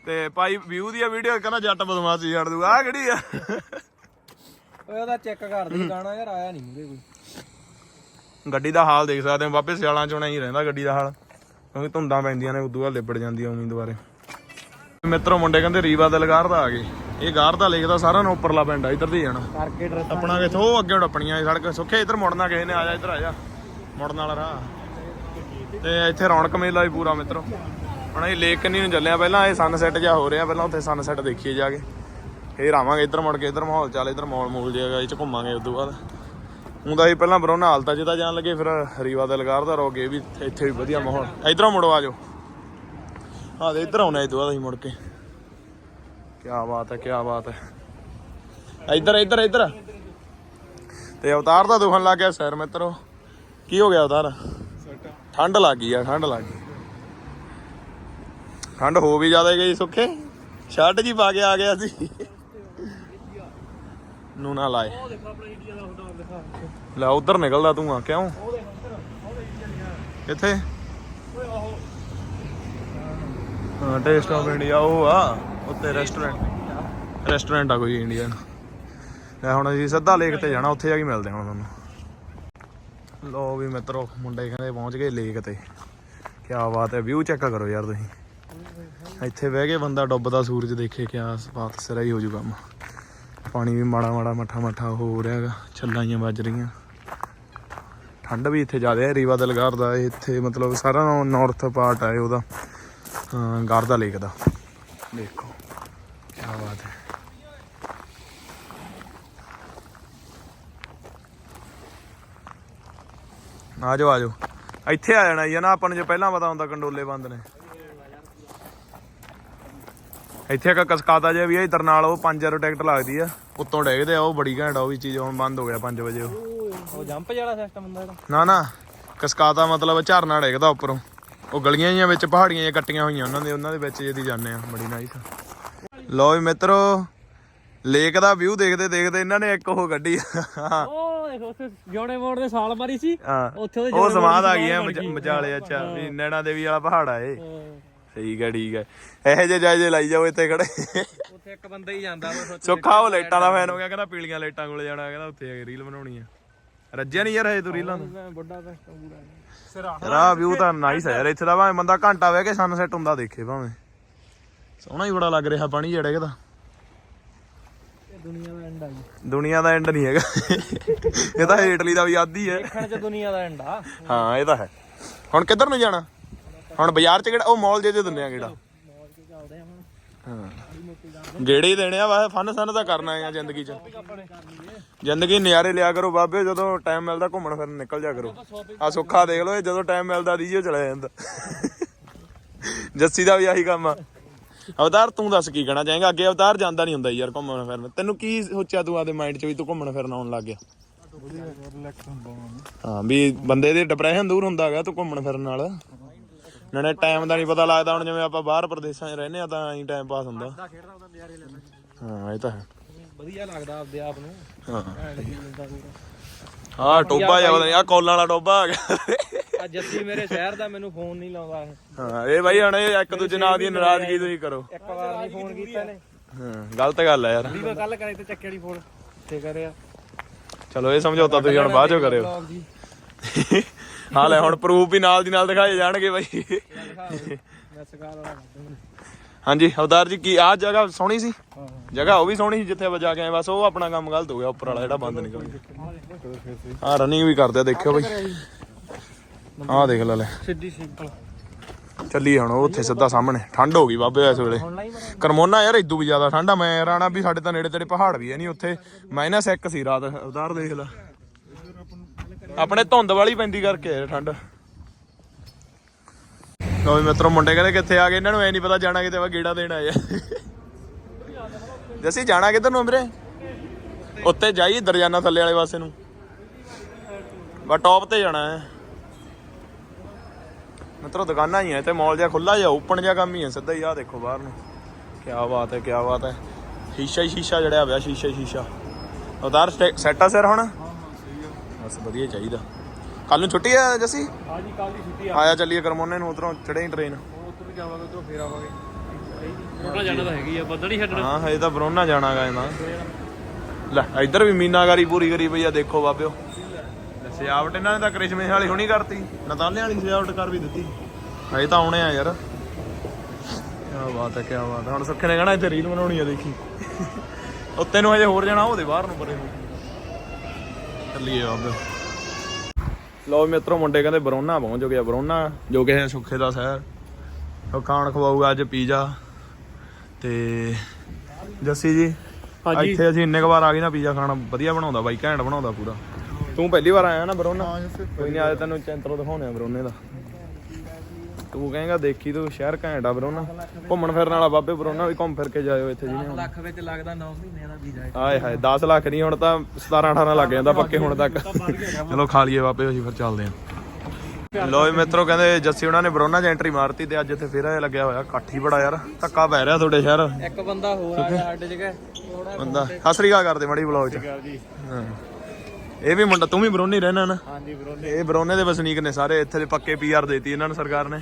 [SPEAKER 1] ਤੇ ਪਾਈ ਵਿਊ ਦੀ ਆ ਵੀਡੀਓ ਕਹਿੰਦਾ ਜੱਟ ਬਦਮਾਸ਼ੀ ਛੱਡ ਦੂ ਆ ਕਿਹੜੀ ਆ?
[SPEAKER 3] ਓਏ ਉਹਦਾ ਚੈੱਕ ਕਰ ਦੇ ਗਾਣਾ ਯਾਰ ਆਇਆ ਨਹੀਂ ਮੁਰੇ ਕੋਈ।
[SPEAKER 1] ਗੱਡੀ ਦਾ ਹਾਲ ਦੇਖ ਸਕਦੇ ਹੋ ਬਾਬੇ ਸਿਆਲਾਂ ਚ ਹੋਣਾ ਹੀ ਰਹਿੰਦਾ ਗੱਡੀ ਦਾ ਹਾਲ। ਕਿਉਂਕਿ ਧੁੰਦਾਂ ਪੈਂਦੀਆਂ ਨੇ ਉਦੋਂ ਬਾਅਦ ਲਿਬੜ ਜਾਂਦੀ ਆ ਦੁਬਾਰੇ। ਮਿੱਤਰੋ ਮੁੰਡੇ ਕਹਿੰਦੇ ਰੀਵਾ ਦੇ ਲਗਾਰ ਦਾ ਆ ਗਏ। ਇਹ ਗਾਰ ਦਾ ਲਿਖਦਾ ਸਾਰਾ ਨੂੰ ਉੱਪਰਲਾ ਪਿੰਡ ਆ ਇੱਧਰ ਦੀ ਜਾਣਾ।
[SPEAKER 3] ਕਰਕੇ ਡਰੈਸ
[SPEAKER 1] ਟੱਪਣਾ ਕਿਥੋਂ ਉਹ ਅੱਗੇ ਟੱਪਣੀਆਂ ਸੜਕ ਸੁੱਖੇ ਇੱਧਰ ਮੁੜਨਾ ਕਿਸੇ ਨੇ ਆ ਜਾ ਇੱਧਰ ਆ ਜਾ। ਮੁੜਨ ਵਾਲਾ ਰਾਹ। ਤੇ ਇੱਥੇ ਰੌਣਕ ਮੇਲਾ ਵੀ ਪੂਰਾ ਮਿੱਤਰੋ। ਹੁਣ ਇਹ ਲੇਕ ਕੰਨੀ ਨੂੰ ਚੱਲਿਆ ਪਹਿਲਾਂ ਇਹ ਸਨਸੈਟ ਜਿਹਾ ਹੋ ਰਿਹਾ ਪਹਿਲਾਂ ਉੱਥੇ ਸਨਸੈਟ ਦੇਖੀਏ ਜਾ ਕੇ। ਫੇਰ ਆਵਾਂਗੇ ਇੱਧਰ ਮੁੜ ਕੇ ਇੱਧਰ ਮਾਹੌਲ ਚੱਲ ਇੱਧਰ ਮੌਲ ਮੂਲ ਜਿਹਾ ਇਹ ਚ ਘੁੰਮਾਂਗੇ ਉਦੋਂ ਬਾਅਦ। ਹੁੰਦਾ ਸੀ ਪਹਿਲਾਂ ਬਰੋਨਾ ਹਾਲਤਾ ਜਿੱਦਾਂ ਜਾਣ ਲੱਗੇ ਫਿਰ ਰੀਵਾ ਦੇ ਲਗਾਰ ਦਾ ਰੋਗੇ ਵੀ ਇੱਥੇ ਵੀ ਵਧੀਆ ਮਾਹੌਲ। ਇੱਧਰੋਂ ਮੁੜੋ ਆ ਜਾਓ। ਹਾਂ ਦੇ ਇੱਧਰ ਆਉਣਾ ਇਹ ਤੋਂ ਅਸੀਂ ਮੁੜ ਕੇ। ਕੀ ਬਾਤ ਹੈ ਕੀ ਬਾਤ ਹੈ। ਇੱਧਰ ਇੱਧਰ ਇੱਧਰ। ਤੇ ਅਵਤਾਰ ਦਾ ਦੁਖਣ ਲੱਗ ਗਿਆ ਸਿਰ ਮਿੱਤਰੋ। ਕੀ ਹੋ ਗਿਆ ਅਵਤਾਰ? ਠੰਡ ਲੱਗ ਗਈ ਆ, ਠੰਡ ਲੱਗ ਗਈ। ਠੰਡ ਹੋ ਵੀ ਜ਼ਿਆਦਾ ਗਈ ਸੁੱਖੇ। ਸ਼ਰਟ ਜੀ ਪਾ ਕੇ ਆ ਗਿਆ ਸੀ ਨੂੰ ਨਾ ਲਾਏ। ਲੈ ਉਧਰ ਨਿਕਲਦਾ ਤੂੰ ਆ, ਕਿਉਂ? ਕਿੱਥੇ? ਹਾਂ ਟੇਸਟ ਆਫ ਇੰਡੀਆ ਉਹ ਆ, ਉੱਤੇ ਰੈਸਟੋਰੈਂਟ ਰੈਸਟੋਰੈਂਟ ਆ ਕੋਈ ਇੰਡੀਅਨ ਲੈ ਹੁਣ ਅਸੀਂ ਸਿੱਧਾ ਲੇਕ ਤੇ ਜਾਣਾ, ਉੱਥੇ ਜਾ ਕੇ ਮਿਲਦੇ ਹਾਂ ਤੁਹਾਨੂੰ। ਲੋ ਵੀ ਮਿੱਤਰੋ, ਮੁੰਡੇ ਕਹਿੰਦੇ ਪਹੁੰਚ ਗਏ ਲੇਕ ਤੇ। ਕੀ ਬਾਤ ਹੈ ਵਿਊ ਚੈੱਕ ਕਰੋ ਯਾਰ ਤੁਸੀਂ। ਇੱਥੇ ਬਹਿ ਕੇ ਬੰਦਾ ਡੁੱਬਦਾ ਸੂਰਜ ਦੇਖੇ, ਕਿਆ ਬਾਤ ਸਿਰਾ ਹੀ ਹੋ ਜੂ ਕੰਮ। ਪਾਣੀ ਵੀ ਮਾੜਾ ਮਾੜਾ, ਮੱਠਾ ਮੱਠਾ ਹੋ ਰਿਹਾ ਹੈਗਾ ਛੱਲਾਂਆਂ ਵੱਜ ਰਹੀਆਂ। ਠੰਡ ਵੀ ਇੱਥੇ ਜ਼ਿਆਦਾ ਹੈ, ਰੀਵਾ ਦਲਗਾਰ ਦਾ ਇੱਥੇ ਮਤਲਬ ਸਾਰਾ ਨਾਰਥ ਪਾਰਟ ਹੈ ਉਹਦਾ। ਗਾਰਦਾ ਲੇਕ ਦਾ। ਦੇਖੋ ਕੀ ਬਾਤ ਹੈ। ਆ ਜਾਓ ਆ ਜਾਓ ਇੱਥੇ ਆ ਜਾਣਾ ਜੀ ਨਾ? ਆਪਾਂ ਨੂੰ ਜੇ ਪਹਿਲਾਂ ਪਤਾ ਹੁੰਦਾ ਕੰਡੋਲੇ ਬੰਦ ਨੇ। ਇੱਥੇ ਇੱਕ ਕਸਕਾਤਾ ਜਿਹਾ ਵੀ ਹੈ ਇਧਰ ਨਾਲ ਉਹ 5000 ਟਿਕਟ ਲੱਗਦੀ ਆ। ਉੱਤੋਂ ਡੇਗਦੇ ਆ ਉਹ ਬੜੀ ਘੈਂਟ ਆ ਉਹ ਵੀ ਚੀਜ਼ ਹੁਣ ਬੰਦ ਹੋ ਗਿਆ 5 ਵਜੇ ਉਹ।
[SPEAKER 3] ਉਹ ਜੰਪ ਜਿਹੜਾ ਸਿਸਟਮ ਹੁੰਦਾ
[SPEAKER 1] ਨਾ ਨਾ। ਕਸਕਾਤਾ ਮਤਲਬ ਝਰਨਾ ਡੇਗਦਾ ਉੱਪਰੋਂ। ਉਹ ਗਲੀਆਂ ਜੀਆਂ ਵਿੱਚ ਪਹਾੜੀਆਂ ਜਿਹੀਆਂ ਕੱਟੀਆਂ ਹੋਈਆਂ ਉਹਨਾਂ ਦੇ ਉਹਨਾਂ ਦੇ ਵਿੱਚ ਜਿਹਦੀ ਜਾਂਦੇ ਆ ਬੜੀ ਨਾਈਸ ਲਓ ਵੀ ਮਿੱਤਰੋ ਲੇਕ ਦਾ ਵਿਊ ਦੇਖਦੇ ਦੇਖਦੇ ਇਹਨਾਂ ਨੇ ਇੱਕ ਉਹ ਗੱਡੀ
[SPEAKER 3] ਉਹ ਦੇਖੋ ਜੋੜੇ ਮੋੜ ਦੇ ਸਾਲ ਮਾਰੀ ਸੀ। ਉੱਥੇ ਉਹਦੇ
[SPEAKER 1] ਉਹ ਸਮਾਦ ਆ ਗਈ ਹੈ। ਮਜਾਲੇ ਅੱਛਾ ਵੀ ਨੈਣਾ ਦੇਵੀ ਵਾਲਾ ਪਹਾੜ ਆ ਇਹ। ਠੀਕ ਹੈ ਠੀਕ ਹੈ ਇਹੋ ਜਿਹੇ ਜਾਇਜੇ ਲਾਈ ਜਾਓ ਇੱਥੇ ਖੜੇ।
[SPEAKER 3] ਉੱਥੇ ਇੱਕ ਬੰਦਾ ਹੀ ਜਾਂਦਾ ਸੋਚ
[SPEAKER 1] ਸੁੱਖਾ ਉਹ ਲਾਈਟਾਂ ਦਾ ਫੈਨ ਹੋ ਗਿਆ ਕਹਿੰਦਾ ਪੀਲੀਆਂ ਲਾਈਟਾਂ ਕੋਲੇ ਜਾਣਾ ਕਹਿੰਦਾ ਉੱਥੇ ਰੀਲ ਬਣਾਉਣੀ ਆ। ਰੱਜਿਆ ਨਹੀਂ ਯਾਰ ਹਜੇ ਤੂੰ ਰੀਲਾਂ ਨੂੰ
[SPEAKER 3] ਮੈਂ ਵੱਡਾ ਸਿਸਟਮ ਪੂਰਾ
[SPEAKER 1] ਆਹ ਵਿਊ ਤਾਂ ਨਾਈਸ ਹੈ ਯਾਰ ਇੱਥੇ ਦਾ ਭਾਵੇਂ ਬੰਦਾ ਘੰਟਾ ਬਹਿ ਕੇ ਸਨਸੈਟ ਹੁੰਦਾ ਦੇਖੇ ਭਾਵੇਂ। ਸੋਹਣਾ ਹੀ ਬੜਾ ਲੱਗ ਰਿਹਾ ਪਾਣੀ ਜਿਹੜਾ ਇਹਦਾ।
[SPEAKER 3] ਇਹ ਦੁਨੀਆ ਦਾ ਐਂਡ ਆ ਜੀ।
[SPEAKER 1] ਦੁਨੀਆ ਦਾ ਐਂਡ ਨਹੀਂ ਹੈਗਾ। ਇਹ ਤਾਂ ਇਟਲੀ ਦਾ ਵੀ ਆਦੀ ਹੈ
[SPEAKER 3] ਦੇਖਣ ਚ ਦੁਨੀਆ ਦਾ ਐਂਡ ਆ।
[SPEAKER 1] ਹਾਂ ਇਹ ਤਾਂ ਹੈ। ਹੁਣ ਕਿੱਧਰ ਨੂੰ ਜਾਣਾ? ਹੁਣ ਬਾਜ਼ਾਰ ਚ ਕਿਹੜਾ ਉਹ ਮਾਲ ਜੇ ਚ ਦਿੰਦੇ ਆ ਕਿਹੜਾ
[SPEAKER 3] ਮੌਜ ਕੇ ਚੱਲਦੇ ਆ ਹੁਣ
[SPEAKER 1] ਹਾਂ ਗੇੜੇ ਹੀ ਦੇਣੇ ਆ ਵਾ ਫਨ ਸਨ ਤਾਂ ਕਰਨਾ ਹੈ ਜ਼ਿੰਦਗੀ ਚ। ਜ਼ਿੰਦਗੀ ਨਜ਼ਾਰੇ ਲਿਆ ਕਰੋ ਬਾਬੇ ਜਦੋਂ ਟਾਈਮ ਮਿਲਦਾ ਘੁੰਮਣ ਫਿਰਨ ਨਿਕਲ ਜਾ ਕਰੋ। ਆ ਸੁੱਖਾ ਦੇਖ ਲਓ ਇਹ ਜਦੋਂ ਟਾਈਮ ਮਿਲਦਾ ਰੀਜੋ ਚਲਾ ਜਾਂਦਾ। ਜੱਸੀ ਦਾ ਵੀ ਆਹੀ ਕੰਮ ਆ। ਅਵਤਾਰ ਤੂੰ ਦੱਸ ਕੀ ਕਹਿਣਾ ਚਾਹੇਗਾ? ਅੱਗੇ ਅਵਤਾਰ ਜਾਂਦਾ ਨਹੀਂ ਹੁੰਦਾ ਯਾਰ ਘੁੰਮਣ ਫਿਰਨ। ਤੈਨੂੰ ਕੀ ਸੋਚਿਆ ਤੂੰ ਆਦੇ ਮਾਈਂਡ 'ਚ ਵੀ ਤੂੰ ਘੁੰਮਣ ਫਿਰਨ ਆਉਣ ਲੱਗ ਗਿਆ?
[SPEAKER 2] ਹਾਂ
[SPEAKER 1] ਵੀ ਬੰਦੇ ਦੇ ਡਿਪਰੈਸ਼ਨ ਦੂਰ ਹੁੰਦਾ ਹੈਗਾ ਤੂੰ ਘੁੰਮਣ ਫਿਰਨ ਨਾਲ। ਨਾਲੇ ਟਾਈਮ ਦਾ ਨਹੀਂ ਪਤਾ ਲੱਗਦਾ ਹੁਣ ਜਿਵੇਂ ਆਪਾਂ ਬਾਹਰ ਪ੍ਰਦੇਸ਼ਾਂ 'ਚ ਰਹਿੰਦੇ ਆ ਤਾਂ ਐਂ ਟਾਈਮ ਪਾਸ ਹੁੰਦਾ।
[SPEAKER 3] ਦਾ ਖੇਡਦਾ ਉਹਦਾ ਨਜ਼ਾਰੇ ਲੈਂਦਾ।
[SPEAKER 1] ਹਾਂ ਇਹ ਤਾਂ ਹੈ।
[SPEAKER 3] ਵਧੀਆ ਲੱਗਦਾ ਆਪਦੇ ਆਪ ਨੂੰ।
[SPEAKER 1] ਹਾਂ।
[SPEAKER 3] ਪੂਰਾ।
[SPEAKER 1] ਆਹ ਟੋਬਾ ਜਿਹਾ ਪਤਾ ਨਹੀਂ ਆ ਕੋਲਾਂ ਵਾਲਾ ਟੋਬਾ ਆ ਗਿਆ।
[SPEAKER 3] ਆ ਜੱਸੀ ਮੇਰੇ ਸ਼ਹਿਰ ਦਾ ਮੈਨੂੰ ਫੋਨ ਨਹੀਂ ਲਾਉਂਦਾ ਇਹ।
[SPEAKER 1] ਹਾਂ ਇਹ ਬਾਈ ਹੁਣ ਇਹ ਇੱਕ ਦੂਜੇ ਨਾਲ ਦੀ ਨਾਰਾਜ਼ਗੀ ਤੁਸੀਂ ਕਰੋ।
[SPEAKER 3] ਇੱਕ ਵਾਰ ਨਹੀਂ ਫੋਨ ਕੀਤਾ ਇਹਨੇ।
[SPEAKER 1] ਹਾਂ ਗਲਤ ਗੱਲ ਹੈ ਯਾਰ।
[SPEAKER 3] ਵੀ ਮੈਂ ਕੱਲ ਕਰੇ ਤੇ ਚੱਕੇ ਵਾਲੀ ਫੋਨ ਤੇ ਕਰਿਆ।
[SPEAKER 1] ਚਲੋ ਇਹ ਸਮਝੌਤਾ ਤੁਸੀਂ ਹੁਣ ਬਾਅਦ ਚੋਂ ਕਰਿਓ। ਹਾਂ ਲੈ ਹੁਣ ਪ੍ਰੂਫ ਵੀ ਨਾਲ ਦੀ ਨਾਲ ਦਿਖਾਏ ਜਾਣਗੇ ਬਾਈ। ਹਾਂਜੀ ਅਵਤਾਰ ਜੀ ਕੀ ਆਹ ਜਗ੍ਹਾ ਸੋਹਣੀ ਸੀ? ਜਗ੍ਹਾ ਉਹ ਵੀ ਸੋਹਣੀ ਸੀ ਜਿੱਥੇ ਵਜਾ ਕੇ ਆਏ ਬਸ ਉਹ ਆਪਣਾ ਕੰਮ ਗਲਤ ਹੋ ਗਿਆ ਉੱਪਰ ਵਾਲਾ ਜਿਹੜਾ ਬੰਦ ਨਿਕਲ ਗਿਆ। ਹਾਂ ਰਨਿੰਗ ਵੀ ਕਰਦੇ ਆ ਦੇਖਿਓ ਬਾਈ। ਆਹ ਦੇਖ ਲੈ ਲੈ।
[SPEAKER 3] ਸਿੱਧੀ ਸਿੰਪਲ
[SPEAKER 1] ਚੱਲੀ ਹੁਣ ਉਹ ਉੱਥੇ ਸਿੱਧਾ ਸਾਹਮਣੇ ਠੰਡ ਹੋ ਗਈ ਬਾਬੇ ਇਸ ਵੇਲੇ। ਕਰਮੋਨਾ ਯਾਰ ਇਦੋਂ ਵੀ ਜ਼ਿਆਦਾ ਠੰਡਾ ਮੈਂ ਰਾਣਾ ਵੀ ਸਾਡੇ ਤਾਂ ਨੇੜੇ ਤੇੜੇ ਪਹਾੜ ਵੀ ਹੈ ਨਹੀਂ ਉੱਥੇ। ਮਾਈਨਸ 1 ਸੀ ਰਾਤ ਉਧਾਰ ਦੇਖ ਲੈ। ਆਪਣੇ ਧੁੰਦ ਵਾਲੀ ਪੈਂਦੀ ਕਰਕੇ ਹੈ ਠੰਡ। ਲੋ ਵੀ ਮਿੱਤਰੋ, ਮੁੰਡੇ ਕਹਿੰਦੇ ਕਿੱਥੇ ਆ ਗਏ? ਇਹਨਾਂ ਨੂੰ ਐ ਨਹੀਂ ਪਤਾ ਜਾਣਾ ਕਿਤੇ ਵਾ ਗੇੜਾ ਦੇਣ ਆਏ ਆ। ਜਾਣਾ ਕਿੱਧਰ ਨੂੰ ਵੀਰੇ? ਉੱਤੇ ਜਾਈ, ਦਰਜਾਨਾ ਥੱਲੇ ਵਾਲੇ ਪਾਸੇ ਨੂੰ। ਬਾ ਟੌਪ ਤੇ ਜਾਣਾ ਹੈ ਮਿੱਤਰੋ, ਦੁਕਾਨਾਂ ਹੀ ਐ ਤੇ ਮਾਲ ਜਿਹਾ ਖੁੱਲਾ ਜਿਹਾ ਓਪਨ ਜਿਹਾ ਕੰਮ ਹੀ ਹੈ ਸਿੱਧਾ ਹੀ ਆ ਦੇਖੋ ਬਾਹਰ ਨੂੰ। ਕੀ ਬਾਤ ਹੈ ਕੀ ਬਾਤ ਹੈ ਸ਼ੀਸ਼ਾ ਹੀ ਸ਼ੀਸ਼ਾ ਜੜਿਆ ਹੋਇਆ ਸ਼ੀਸ਼ਾ ਹੀ ਸ਼ੀਸ਼ਾ। ਉਤਾਰ ਸੈੱਟ ਆ ਸਰ ਹੁਣ। ਬਸ ਵਧੀਆ ਚਾਹੀਦਾ। ਕੱਲ ਨੂੰ ਛੁੱਟੀ ਆ ਜੱਸੀ?
[SPEAKER 3] ਆ ਜੀ ਕੱਲ ਦੀ ਛੁੱਟੀ
[SPEAKER 1] ਆਇਆ ਚੱਲੀਏ ਕਰਮੋਨੇ ਨੂੰ ਉਧਰੋਂ ਚੜੇ ਟ੍ਰੇਨ
[SPEAKER 3] ਉਹ ਉੱਧਰ ਜਾਵਾਂਗੇ ਉਧਰੋਂ ਫੇਰ ਆਵਾਂਗੇ। ਰੋਣਾ ਜਾਣਾ ਤਾਂ ਹੈਗੀ ਆ ਬੱਦਲ ਹੀ ਛੱਡਣਾ।
[SPEAKER 1] ਹਾਂ ਹਜੇ ਤਾਂ ਬਰੋਨਾ ਜਾਣਾਗਾ ਇਹਦਾ ਲੈ ਇੱਧਰ ਵੀ ਮੀਨਾਗਾਰੀ ਪੂਰੀ ਕਰੀ ਪਈ ਆ ਦੇਖੋ ਬਾਬਿਓ। ਸਜਾਵਟ ਇਹਨਾਂ ਨੇ ਤਾਂ ਕ੍ਰਿਸਮਸ ਵਾਲੀ ਹੁਣੀ ਕਰਤੀ। ਨਤਾਲੇ ਵਾਲੀ ਸਜਾਵਟ ਕਰ ਵੀ ਦਿੱਤੀ। ਹਜੇ ਤਾਂ ਆਉਣੇ ਆ ਯਾਰ। ਕੀ ਬਾਤ ਹੈ ਕੀ ਬਾਤ ਹੈ। ਹੁਣ ਸੁੱਖੇ ਨੇ ਕਹਣਾ ਇੱਥੇ ਰੀਲ ਬਣਾਉਣੀ ਆ ਦੇਖੀ। ਉੱਤੇ ਨੂੰ ਹਜੇ ਹੋਰ ਜਾਣਾ ਉਹਦੇ ਬਾਹਰ ਨੂੰ ਪਰੇ ਨੂੰ। ਚੱਲੀਏ ਬਾਬੇ ਲੋ ਮਿੱਤਰੋ ਮੁੰਡੇ ਕਹਿੰਦੇ ਬਰੋਨਾ ਪਹੁੰਚ ਗਿਆ ਬਰੋਨਾ ਜੋ ਕਿ ਹੈ ਸੁੱਖੇ ਦਾ ਸ਼ਹਿਰ। ਉਹ ਖਾਣ ਖਵਾਊਗਾ ਅੱਜ ਪੀਜ਼ਾ। ਤੇ ਜੱਸੀ ਜੀ
[SPEAKER 3] ਹਾਂਜੀ।
[SPEAKER 1] ਇੱਥੇ ਅਸੀਂ ਇੰਨੇ ਕੁ ਵਾਰ ਆ ਗਏ ਨਾ ਪੀਜ਼ਾ ਖਾਣਾ ਵਧੀਆ ਬਣਾਉਂਦਾ ਬਾਈ ਘੈਂਟ ਬਣਾਉਂਦਾ ਪੂਰਾ। ਤੂੰ ਪਹਿਲੀ ਵਾਰ ਆਇਆ ਨਾ ਬਰੋਨਾ? ਕੋਈ ਨਹੀਂ ਆਇਆ ਤੈਨੂੰ ਚੈਂਤਰੋ ਦਿਖਾਉਣੇ ਆ ਬਰੋਨੇ ਦਾ। ਤੂੰ ਕਹੇਗਾ ਦੇਖੀ ਤੂੰ ਸ਼ਹਿਰ ਘੈਂਟ ਬਰੋਨਾ। ਘੁੰਮਣ ਫਿਰਨ ਵਾਲਾ ਬਾਬੇ ਬਰੋਨਾ ਵੀ ਘੁੰਮ ਫਿਰ ਕੇ ਜਾਇਓ ਇੱਥੇ ਜਿਹਨੇ
[SPEAKER 3] ਲੱਖ ਵਿੱਚ ਲੱਗਦਾ 9 ਮਹੀਨਿਆਂ ਦਾ ਵੀਜ਼ਾ
[SPEAKER 1] ਆਏ ਹਾਏ 10 ਲੱਖ ਨਹੀਂ ਹੁਣ ਤਾਂ 17 18 ਲੱਗ ਜਾਂਦਾ ਪੱਕੇ ਹੁਣ ਤੱਕ। ਚਲੋ ਖਾ ਲਈਏ ਬਾਬੇ ਅਸੀਂ ਫਿਰ ਚੱਲਦੇ ਆਂ ਲੋ ਜੀ ਮਿੱਤਰੋ ਕਹਿੰਦੇ ਜੱਸੀ ਉਹਨਾਂ ਨੇ ਬਰੋਨਾ 'ਚ ਐਂਟਰੀ ਮਾਰਤੀ ਤੇ ਅੱਜ ਇੱਥੇ ਫਿਰ ਇਹ ਲੱਗਿਆ ਹੋਇਆ ਇਕੱਠੀ ਬੜਾ ਯਾਰ ਧੱਕਾ ਪੈ ਰਿਹਾ ਤੁਹਾਡੇ ਸ਼ਹਿਰ।
[SPEAKER 3] ਇੱਕ ਬੰਦਾ ਹੋਰ ਆ ਸਾਡੇ ਜਗ੍ਹਾ।
[SPEAKER 1] ਬੰਦਾ। ਸਤਿ ਸ੍ਰੀ ਅਕਾਲ ਕਰਦੇ ਮੜੀ ਬਲੌਗ 'ਚ। ਹਾਂ। ਇਹ ਵੀ ਮੁੰਡਾ ਤੂੰ ਵੀ ਬਰੋਨੀ ਰਹਿਣਾ ਨਾ।
[SPEAKER 2] ਹਾਂਜੀ ਬਰੋ
[SPEAKER 1] ਇਹ ਬਰੋਨੇ ਦੇ ਵਸਨੀਕ ਨੇ ਸਾਰੇ ਇੱਥੇ ਦੇ ਪੱਕੇ ਪੀਆਰ ਦੇਤੀ ਇਹਨਾਂ ਨੂੰ ਸਰਕਾਰ ਨੇ।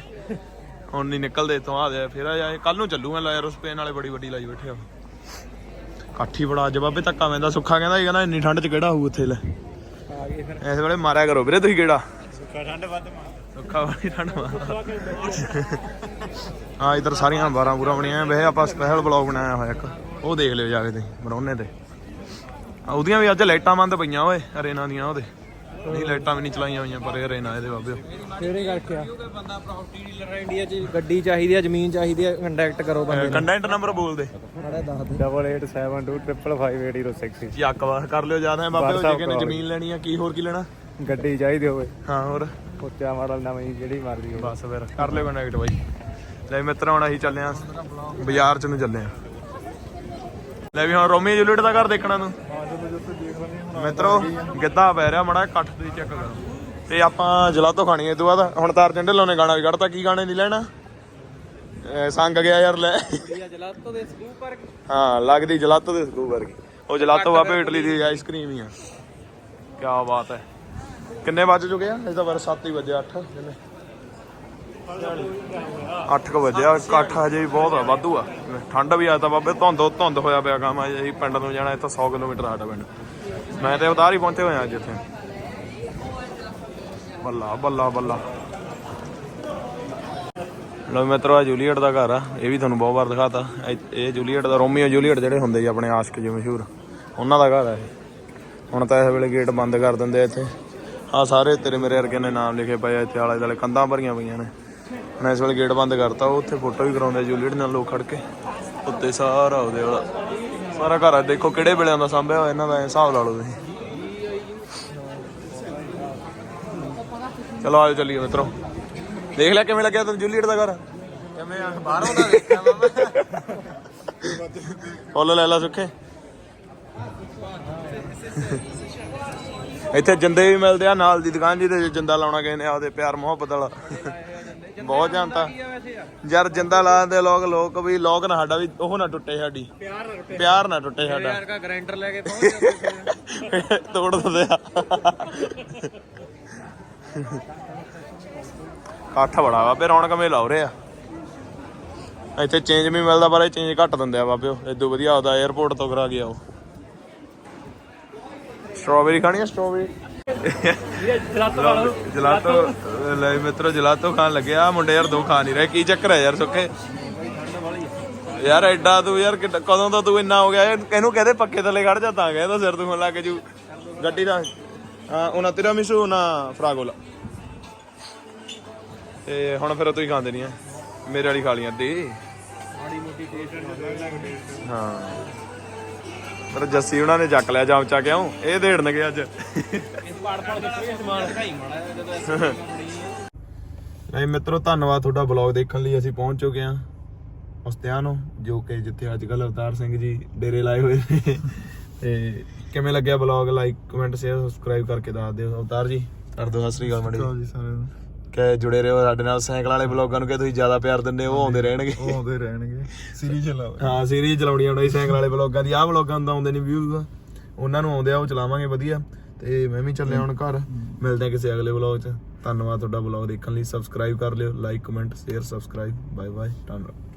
[SPEAKER 1] ਹੁਣ ਨਹੀਂ ਨਿਕਲਦੇ ਤੋਂ ਆ ਦੇ ਫਿਰ ਆ ਕੱਲ ਨੂੰ ਚੱਲੂ ਮੈਂ ਲਾਇਰ ਸਪੇਨ ਵਾਲੇ ਬੜੀ ਵੱਡੀ ਲਾਈ ਬੈਠੇ ਆ। ਕਾਠੀ ਬੜਾ ਅੱਜ ਬਾਬੇ ਧੱਕਾ ਪੈਂਦਾ ਸੁੱਖਾ ਕਹਿੰਦਾ ਸੀ ਕਹਿੰਦਾ ਇੰਨੀ ਠੰਡ 'ਚ ਕਿਹੜਾ ਹੋਊ ਇੱਥੇ ਲੈ।
[SPEAKER 3] ਆ ਗਏ ਫਿਰ।
[SPEAKER 1] ਇਸ ਵੇਲੇ ਮਾਰਿਆ ਕਰੋ ਵੀਰੇ ਤੁਸੀਂ ਕਿਹੜਾ?
[SPEAKER 2] ਸੁੱਕਾ ਠੰਡ ਵੱਧ ਮਾਰ।
[SPEAKER 1] ਸੁੱਖਾ ਵਾਲੀ ਠੰਡ ਮਾਰਦਾ ਆ ਇਧਰ ਸਾਰੀਆਂ ਬਾਰਾਂ ਬੂਰਾ ਬਣੀਆਂ ਵੈਸੇ ਆਪਾਂ ਸਪੈਸ਼ਲ ਬਲੌਗ ਬਣਾਇਆ ਹੋਇਆ ਇੱਕ। ਉਹ ਦੇਖ ਲਿਓ ਜਾ ਕੇ ਤੁਸੀਂ ਮਰੋਨੇ ਤੇ। ਉਹਦੀਆਂ ਵੀ ਅੱਜ ਲਾਈਟਾਂ ਬੰਦ ਪਈਆਂ ਓਏ ਅਰੇਨਾ ਦੀਆਂ ਉਹਦੇ। ਨਹੀਂ ਲਾਈਟਾਂ ਵੀ ਨਹੀਂ ਚਲਾਈਆਂ ਹੋਈਆਂ ਪਰ ਇਹ ਅਰੇਨਾ ਇਹਦੇ ਬਾਬੇ।
[SPEAKER 3] ਕਿਹੜੇ ਕਰਕੇ ਆ। ਬੰਦਾ ਪ੍ਰਾਪਰਟੀ ਡੀਲਰ ਹੈ ਇੰਡੀਆ 'ਚ ਗੱਡੀ ਚਾਹੀਦੀ ਆ ਜ਼ਮੀਨ ਚਾਹੀਦੀ ਆ ਕੰਟੈਕਟ ਕਰੋ ਬੰਦੇ
[SPEAKER 1] ਕੰਟੈਂਟ ਨੰਬਰ ਬੋਲ ਦੇ।
[SPEAKER 3] ਮਾੜਾ ਦੱਸ ਦੇ।
[SPEAKER 2] 8872558060
[SPEAKER 1] ਯੱਕ ਵਾਰ ਕਰ ਲਿਓ ਜ਼ਿਆਦਾ ਬਾਬੇ ਉਹ ਜੇ ਕਹਿੰਦੇ ਜ਼ਮੀਨ ਲੈਣੀ ਆ ਕੀ ਹੋਰ ਕੀ ਲੈਣਾ?
[SPEAKER 2] ਗੱਡੀ ਚਾਹੀਦੀ ਹੋਵੇ।
[SPEAKER 1] ਹਾਂ ਹੋਰ?
[SPEAKER 2] ਉੱਚਾ ਮਾਡਲ ਨਵੀਂ ਜਿਹੜੀ ਮਰਜ਼ੀ ਹੋਵੇ।
[SPEAKER 1] ਬਸ ਫਿਰ ਕਰ ਲਿਓ ਕੰਟੈਕਟ ਬਾਈ। ਲੈ ਮਿੱਤਰ ਹੁਣ ਅਸੀਂ ਚੱਲੇ ਆਂ ਬਾਜ਼ਾਰ ਚ ਨੂੰ ਚੱਲੇ ਆਂ। ਲੈ ਵੀ ਹੁਣ ਰੋਮੀ ਜੂਲੀਅਟ ਦਾ ਘਰ ਦੇਖਣਾ ਤੂੰ। ਮਿੱਤਰੋ ਗਿੱਧਾ ਪੈ ਰਿਹਾ ਮੜਾ ਇਕੱਠ ਤੁਸੀਂ ਚੈੱਕ ਕਰੋ। ਤੇ ਆਪਾਂ ਜਲਾਤੋ ਖਾਣੀ ਐ ਤੋਂ ਬਾਅਦ। ਹੁਣ ਤਾਰ ਢਿੱਲੋਂ ਨੇ ਗਾਣਾ ਵੀ ਕੱਢਤਾ ਕੀ ਗਾਣੇ ਦੀ ਲੈਣਾ? ਸੰਗ ਗਿਆ ਯਾਰ ਲੈ।
[SPEAKER 3] ਜਲਾਤੋ ਦੇ ਸਕੂਪ ਪਰ
[SPEAKER 1] ਹਾਂ ਲੱਗਦੀ ਜਲਾਤੋ ਦੇ ਸਕੂ ਵਰਗੀ ਉਹ ਜਲਾਤੋ ਬਾਬੇ ਇਟਲੀ ਦੀ ਆਈਸਕ੍ਰੀਮ ਹੀ ਆ। ਕੀ ਬਾਤ ਹੈ। ਕਿੰਨੇ ਵੱਜ ਚੁੱਕੇ ਆ? ਇਸ ਦਾ ਵਾਰ 7 ਹੀ ਵਜੇ 8 ਕਿੰਨੇ 8 ਕੁ ਵਜੇ ਇਕੱਠ ਹਜੇ ਵੀ ਬਹੁਤ ਆ, ਵਾਧੂ ਆ। ਠੰਡ ਵੀ ਆ ਤਾਂ ਬਾਬੇ, ਧੁੰਦ ਧੁੰਦ ਹੋਇਆ ਪਿਆ ਕੰਮ ਆ ਅਸੀਂ ਪਿੰਡ ਨੂੰ ਜਾਣਾ, ਇੱਥੋਂ 100 ਕਿਲੋਮੀਟਰ ਸਾਡਾ ਪਿੰਡ। ਮੈਂ ਤੇ ਉਤਾਰ ਹੀ ਪਹੁੰਚੇ ਹੋਇਆ ਅੱਜ ਇੱਥੇ। ਬੱਲਾ ਬੱਲਾ ਬੱਲਾ। ਲੋ ਮਿੱਤਰੋ ਆ ਜੂਲੀਅਟ ਦਾ ਘਰ ਆ, ਇਹ ਵੀ ਤੁਹਾਨੂੰ ਬਹੁਤ ਵਾਰ ਦਿਖਾਤਾ। ਇਹ- ਇਹ ਜੂਲੀਅਟ ਦਾ, ਰੋਮੀਓ ਜੂਲੀਅਟ ਜਿਹੜੇ ਹੁੰਦੇ ਜੀ ਆਪਣੇ ਆਸ਼ਕ ਜੀ ਮਸ਼ਹੂਰ, ਉਹਨਾਂ ਦਾ ਘਰ ਆ ਇਹ। ਹੁਣ ਤਾਂ ਇਸ ਵੇਲੇ ਗੇਟ ਬੰਦ ਕਰ ਦਿੰਦੇ ਇੱਥੇ। ਆ ਸਾਰੇ ਤੇਰੇ ਮੇਰੇ ਵਰਗੇ ਨੇ ਨਾਮ ਲਿਖੇ ਪਏ ਇੱਥੇ ਆਲੇ ਦੁਆਲੇ ਕੰਧਾਂ ਭਰੀਆਂ ਪਈਆਂ ਨੇ। ਹੁਣ ਇਸ ਵੇਲੇ ਗੇਟ ਬੰਦ ਕਰਤਾ ਉਹ ਉੱਥੇ ਫੋਟੋ ਵੀ ਕਰਾਉਂਦੇ ਆ ਜੂਲੀਅਟ ਨਾਲ ਲੋਕ ਖੜ ਕੇ। ਉੱਤੇ ਸਾਰਾ ਉਹਦੇ ਵਾਲਾ। ਸਾਰਾ ਘਰ ਆ ਦੇਖੋ ਕਿਹੜੇ ਵੇਲਿਆਂ ਦਾ ਸਾਂਭਿਆ ਹੋਇਆ ਇਹਨਾਂ ਦਾ ਹਿਸਾਬ ਲਾ ਲਓ ਤੁਸੀਂ। ਚਲੋ ਆਜੋ ਚੱਲੀਏ ਮਿੱਤਰੋ। ਦੇਖ ਲਿਆ ਕਿਵੇਂ ਲੱਗਿਆ ਤੈਨੂੰ ਜੂਲੀਅਟ ਦਾ ਘਰ?
[SPEAKER 3] ਕਿਵੇਂ ਆ? ਬਾਹਰੋਂ ਦਾ ਦੇਖਿਆ ਮਾਮਾ
[SPEAKER 1] ਫੁੱਲ ਲੈ ਲਾ ਸੁੱਖੇ। ਇੱਥੇ ਜਿੰਦੇ ਵੀ ਮਿਲਦੇ ਆ ਨਾਲ ਦੀ ਦੁਕਾਨ ਜੀ ਤੇ ਜਿੰਦਾ ਲਾਉਣਾ ਕਿਸੇ ਨੇ ਆਪਦੇ ਪਿਆਰ ਮੁਹੱਬਤ ਵਾਲਾ। ਬਹੁਤ
[SPEAKER 3] ਆ
[SPEAKER 1] ਯਾਰ? ਜਿੰਦਾ ਲਾਉਂਦੇ ਲੋਕ ਲੋਕ ਵੀ ਲੋਕ ਨਾ ਸਾਡਾ ਵੀ ਉਹ ਨਾ ਟੁੱਟੇ ਸਾਡੀ।
[SPEAKER 3] ਪਿਆਰ
[SPEAKER 1] ਨਾ ਟੁੱਟੇ। ਸਾਡਾ।
[SPEAKER 3] ਯਾਰ ਲੈ ਕੇ ਪਹੁੰਚ।
[SPEAKER 1] ਤੋੜ ਦਿੰਦੇ ਆ। ਕਾਠ ਬੜਾ ਬਾਬੇ ਰੌਣਕ ਮੇਲਾ ਹੋ ਰਿਹਾ ਇੱਥੇ ਚੇਂਜ ਵੀ ਮਿਲਦਾ ਪਰ ਇਹ ਚੇਂਜ ਘੱਟ ਦਿੰਦੇ ਆ ਬਾਬੇ ਇਦੋਂ ਵਧੀਆ ਆਉਦਾ 에어ਪੋਰਟ ਤੋਂ ਕਰਾ ਗਿਆ ਉਹ। ਸਟ੍ਰਾਬੇਰੀ ਖਾਣੀ ਆ ਸਟ੍ਰਾਬੇਰੀ
[SPEAKER 3] ਜਲਾਤੋ
[SPEAKER 1] ਲੈ ਮਿੱਤਰੋ ਜਲਾਤੋ ਖਾਣ ਲੱਗਿਆ ਮੁੰਡੇ ਯਾਰ ਦੋ ਖਾ ਨਹੀਂ ਰਹੇ ਕੀ ਚੱਕਰ ਹੈ ਯਾਰ ਸੁੱਕੇ ਯਾਰ ਐਡਾ ਤੂੰ ਯਾਰ ਕਦੋਂ ਦਾ ਤੂੰ ਇੰਨਾ ਹੋ ਗਿਆ? ਇਹ- ਇਹਨੂੰ ਕਹਦੇ ਪੱਕੇ ਥੱਲੇ ਖੜ ਜਾ ਤਾਂ ਗਿਆ ਤਾਂ ਸਿਰ ਦੁਖਣ ਲੱਗ ਜੂ। ਗੱਡੀ ਦਾ। ਉਹਨਾਂ ਤੇਰਾ ਮਿਸੂ ਨਾ ਫਰਾਗੋਲਾ। ਤੇ ਹੁਣ ਫਿਰ ਤੂੰ ਹੀ ਖਾਂਦੇ ਨਹੀਂ ਆ। ਮੇਰੇ ਵਾਲੀ ਖਾ ਲੀਆਂ ਦੇ
[SPEAKER 3] ਮਾੜੀ ਮੋਟੀ ਟੇਸਟ
[SPEAKER 1] ਹਾਂ। ਪਰ ਜੱਸੀ ਉਹਨਾਂ ਨੇ ਚੱਕ ਲਿਆ ਜਾਮ ਚਾ ਕਿਉਂ? ਇਹ ਦੇੜਨਗੇ ਅੱਜ। ਨਹੀਂ ਮਿੱਤਰੋ ਧੰਨਵਾਦ ਤੁਹਾਡਾ ਬਲੌਗ ਦੇਖਣ ਲਈ ਅਸੀਂ ਪਹੁੰਚ ਚੁੱਕੇ ਹਾਂ। ਉਸਤਿਆਨੋ ਜੋ ਕਿ ਜਿੱਥੇ ਅੱਜ ਕੱਲ ਅਵਤਾਰ ਸਿੰਘ ਜੀ ਡੇਰੇ ਲਾਏ ਹੋਏ ਨੇ। ਤੇ ਕਿਵੇਂ ਲੱਗਿਆ blog like comment share subscribe ਕਰਕੇ ਦੱਸ ਦਿਓ। ਅਵਤਾਰ ਜੀ ਕਰ ਦਿਓ ਸਤਿ ਸ੍ਰੀ ਅਕਾਲ ਮੜੀ
[SPEAKER 2] ਜੀ। ਸਾਰਿਆਂ ਨੂੰ।
[SPEAKER 1] ਕਿ ਜੁੜੇ ਰਹੋ ਸਾਡੇ ਨਾਲ ਸਾਈਕਲ ਵਾਲੇ ਬਲੌਗਾਂ ਨੂੰ ਕਿ ਤੁਸੀਂ ਜ਼ਿਆਦਾ ਪਿਆਰ ਦਿੰਦੇ ਹੋ ਉਹ ਆਉਂਦੇ ਰਹਿਣਗੇ।
[SPEAKER 2] ਉਹ ਆਉਂਦੇ ਰਹਿਣਗੇ। ਸੀਰੀਜ਼ ਚਲਾਓ।
[SPEAKER 1] ਹਾਂ ਸੀਰੀਜ਼ ਚਲਾਉਣੀ ਆਉਣੀ ਸਾਈਕਲ ਵਾਲੇ ਬਲੌਗਾਂ ਦੀ। ਆਹ ਬਲੌਗਾਂ ਦਾ ਆਉਂਦੇ ਨੇ ਵਿਊਜ਼ ਉਹਨਾਂ ਨੂੰ ਆਉਂਦੇ ਆ ਉਹ ਚਲਾਵਾਂਗੇ ਵਧੀਆ। ਤੇ ਮੈਂ ਵੀ ਚੱਲਿਆ ਹੁਣ ਘਰ। ਮਿਲਦੇ ਆ ਕਿਸੇ ਅਗਲੇ ਬਲੌਗ 'ਚ। ਧੰਨਵਾਦ ਤੁਹਾਡਾ ਬਲੌਗ ਦੇਖਣ ਲਈ। ਸਬਸਕ੍ਰਾਈਬ ਕਰ ਲਿਓ like comment share subscribe bye bye ਧੰਨਵਾਦ।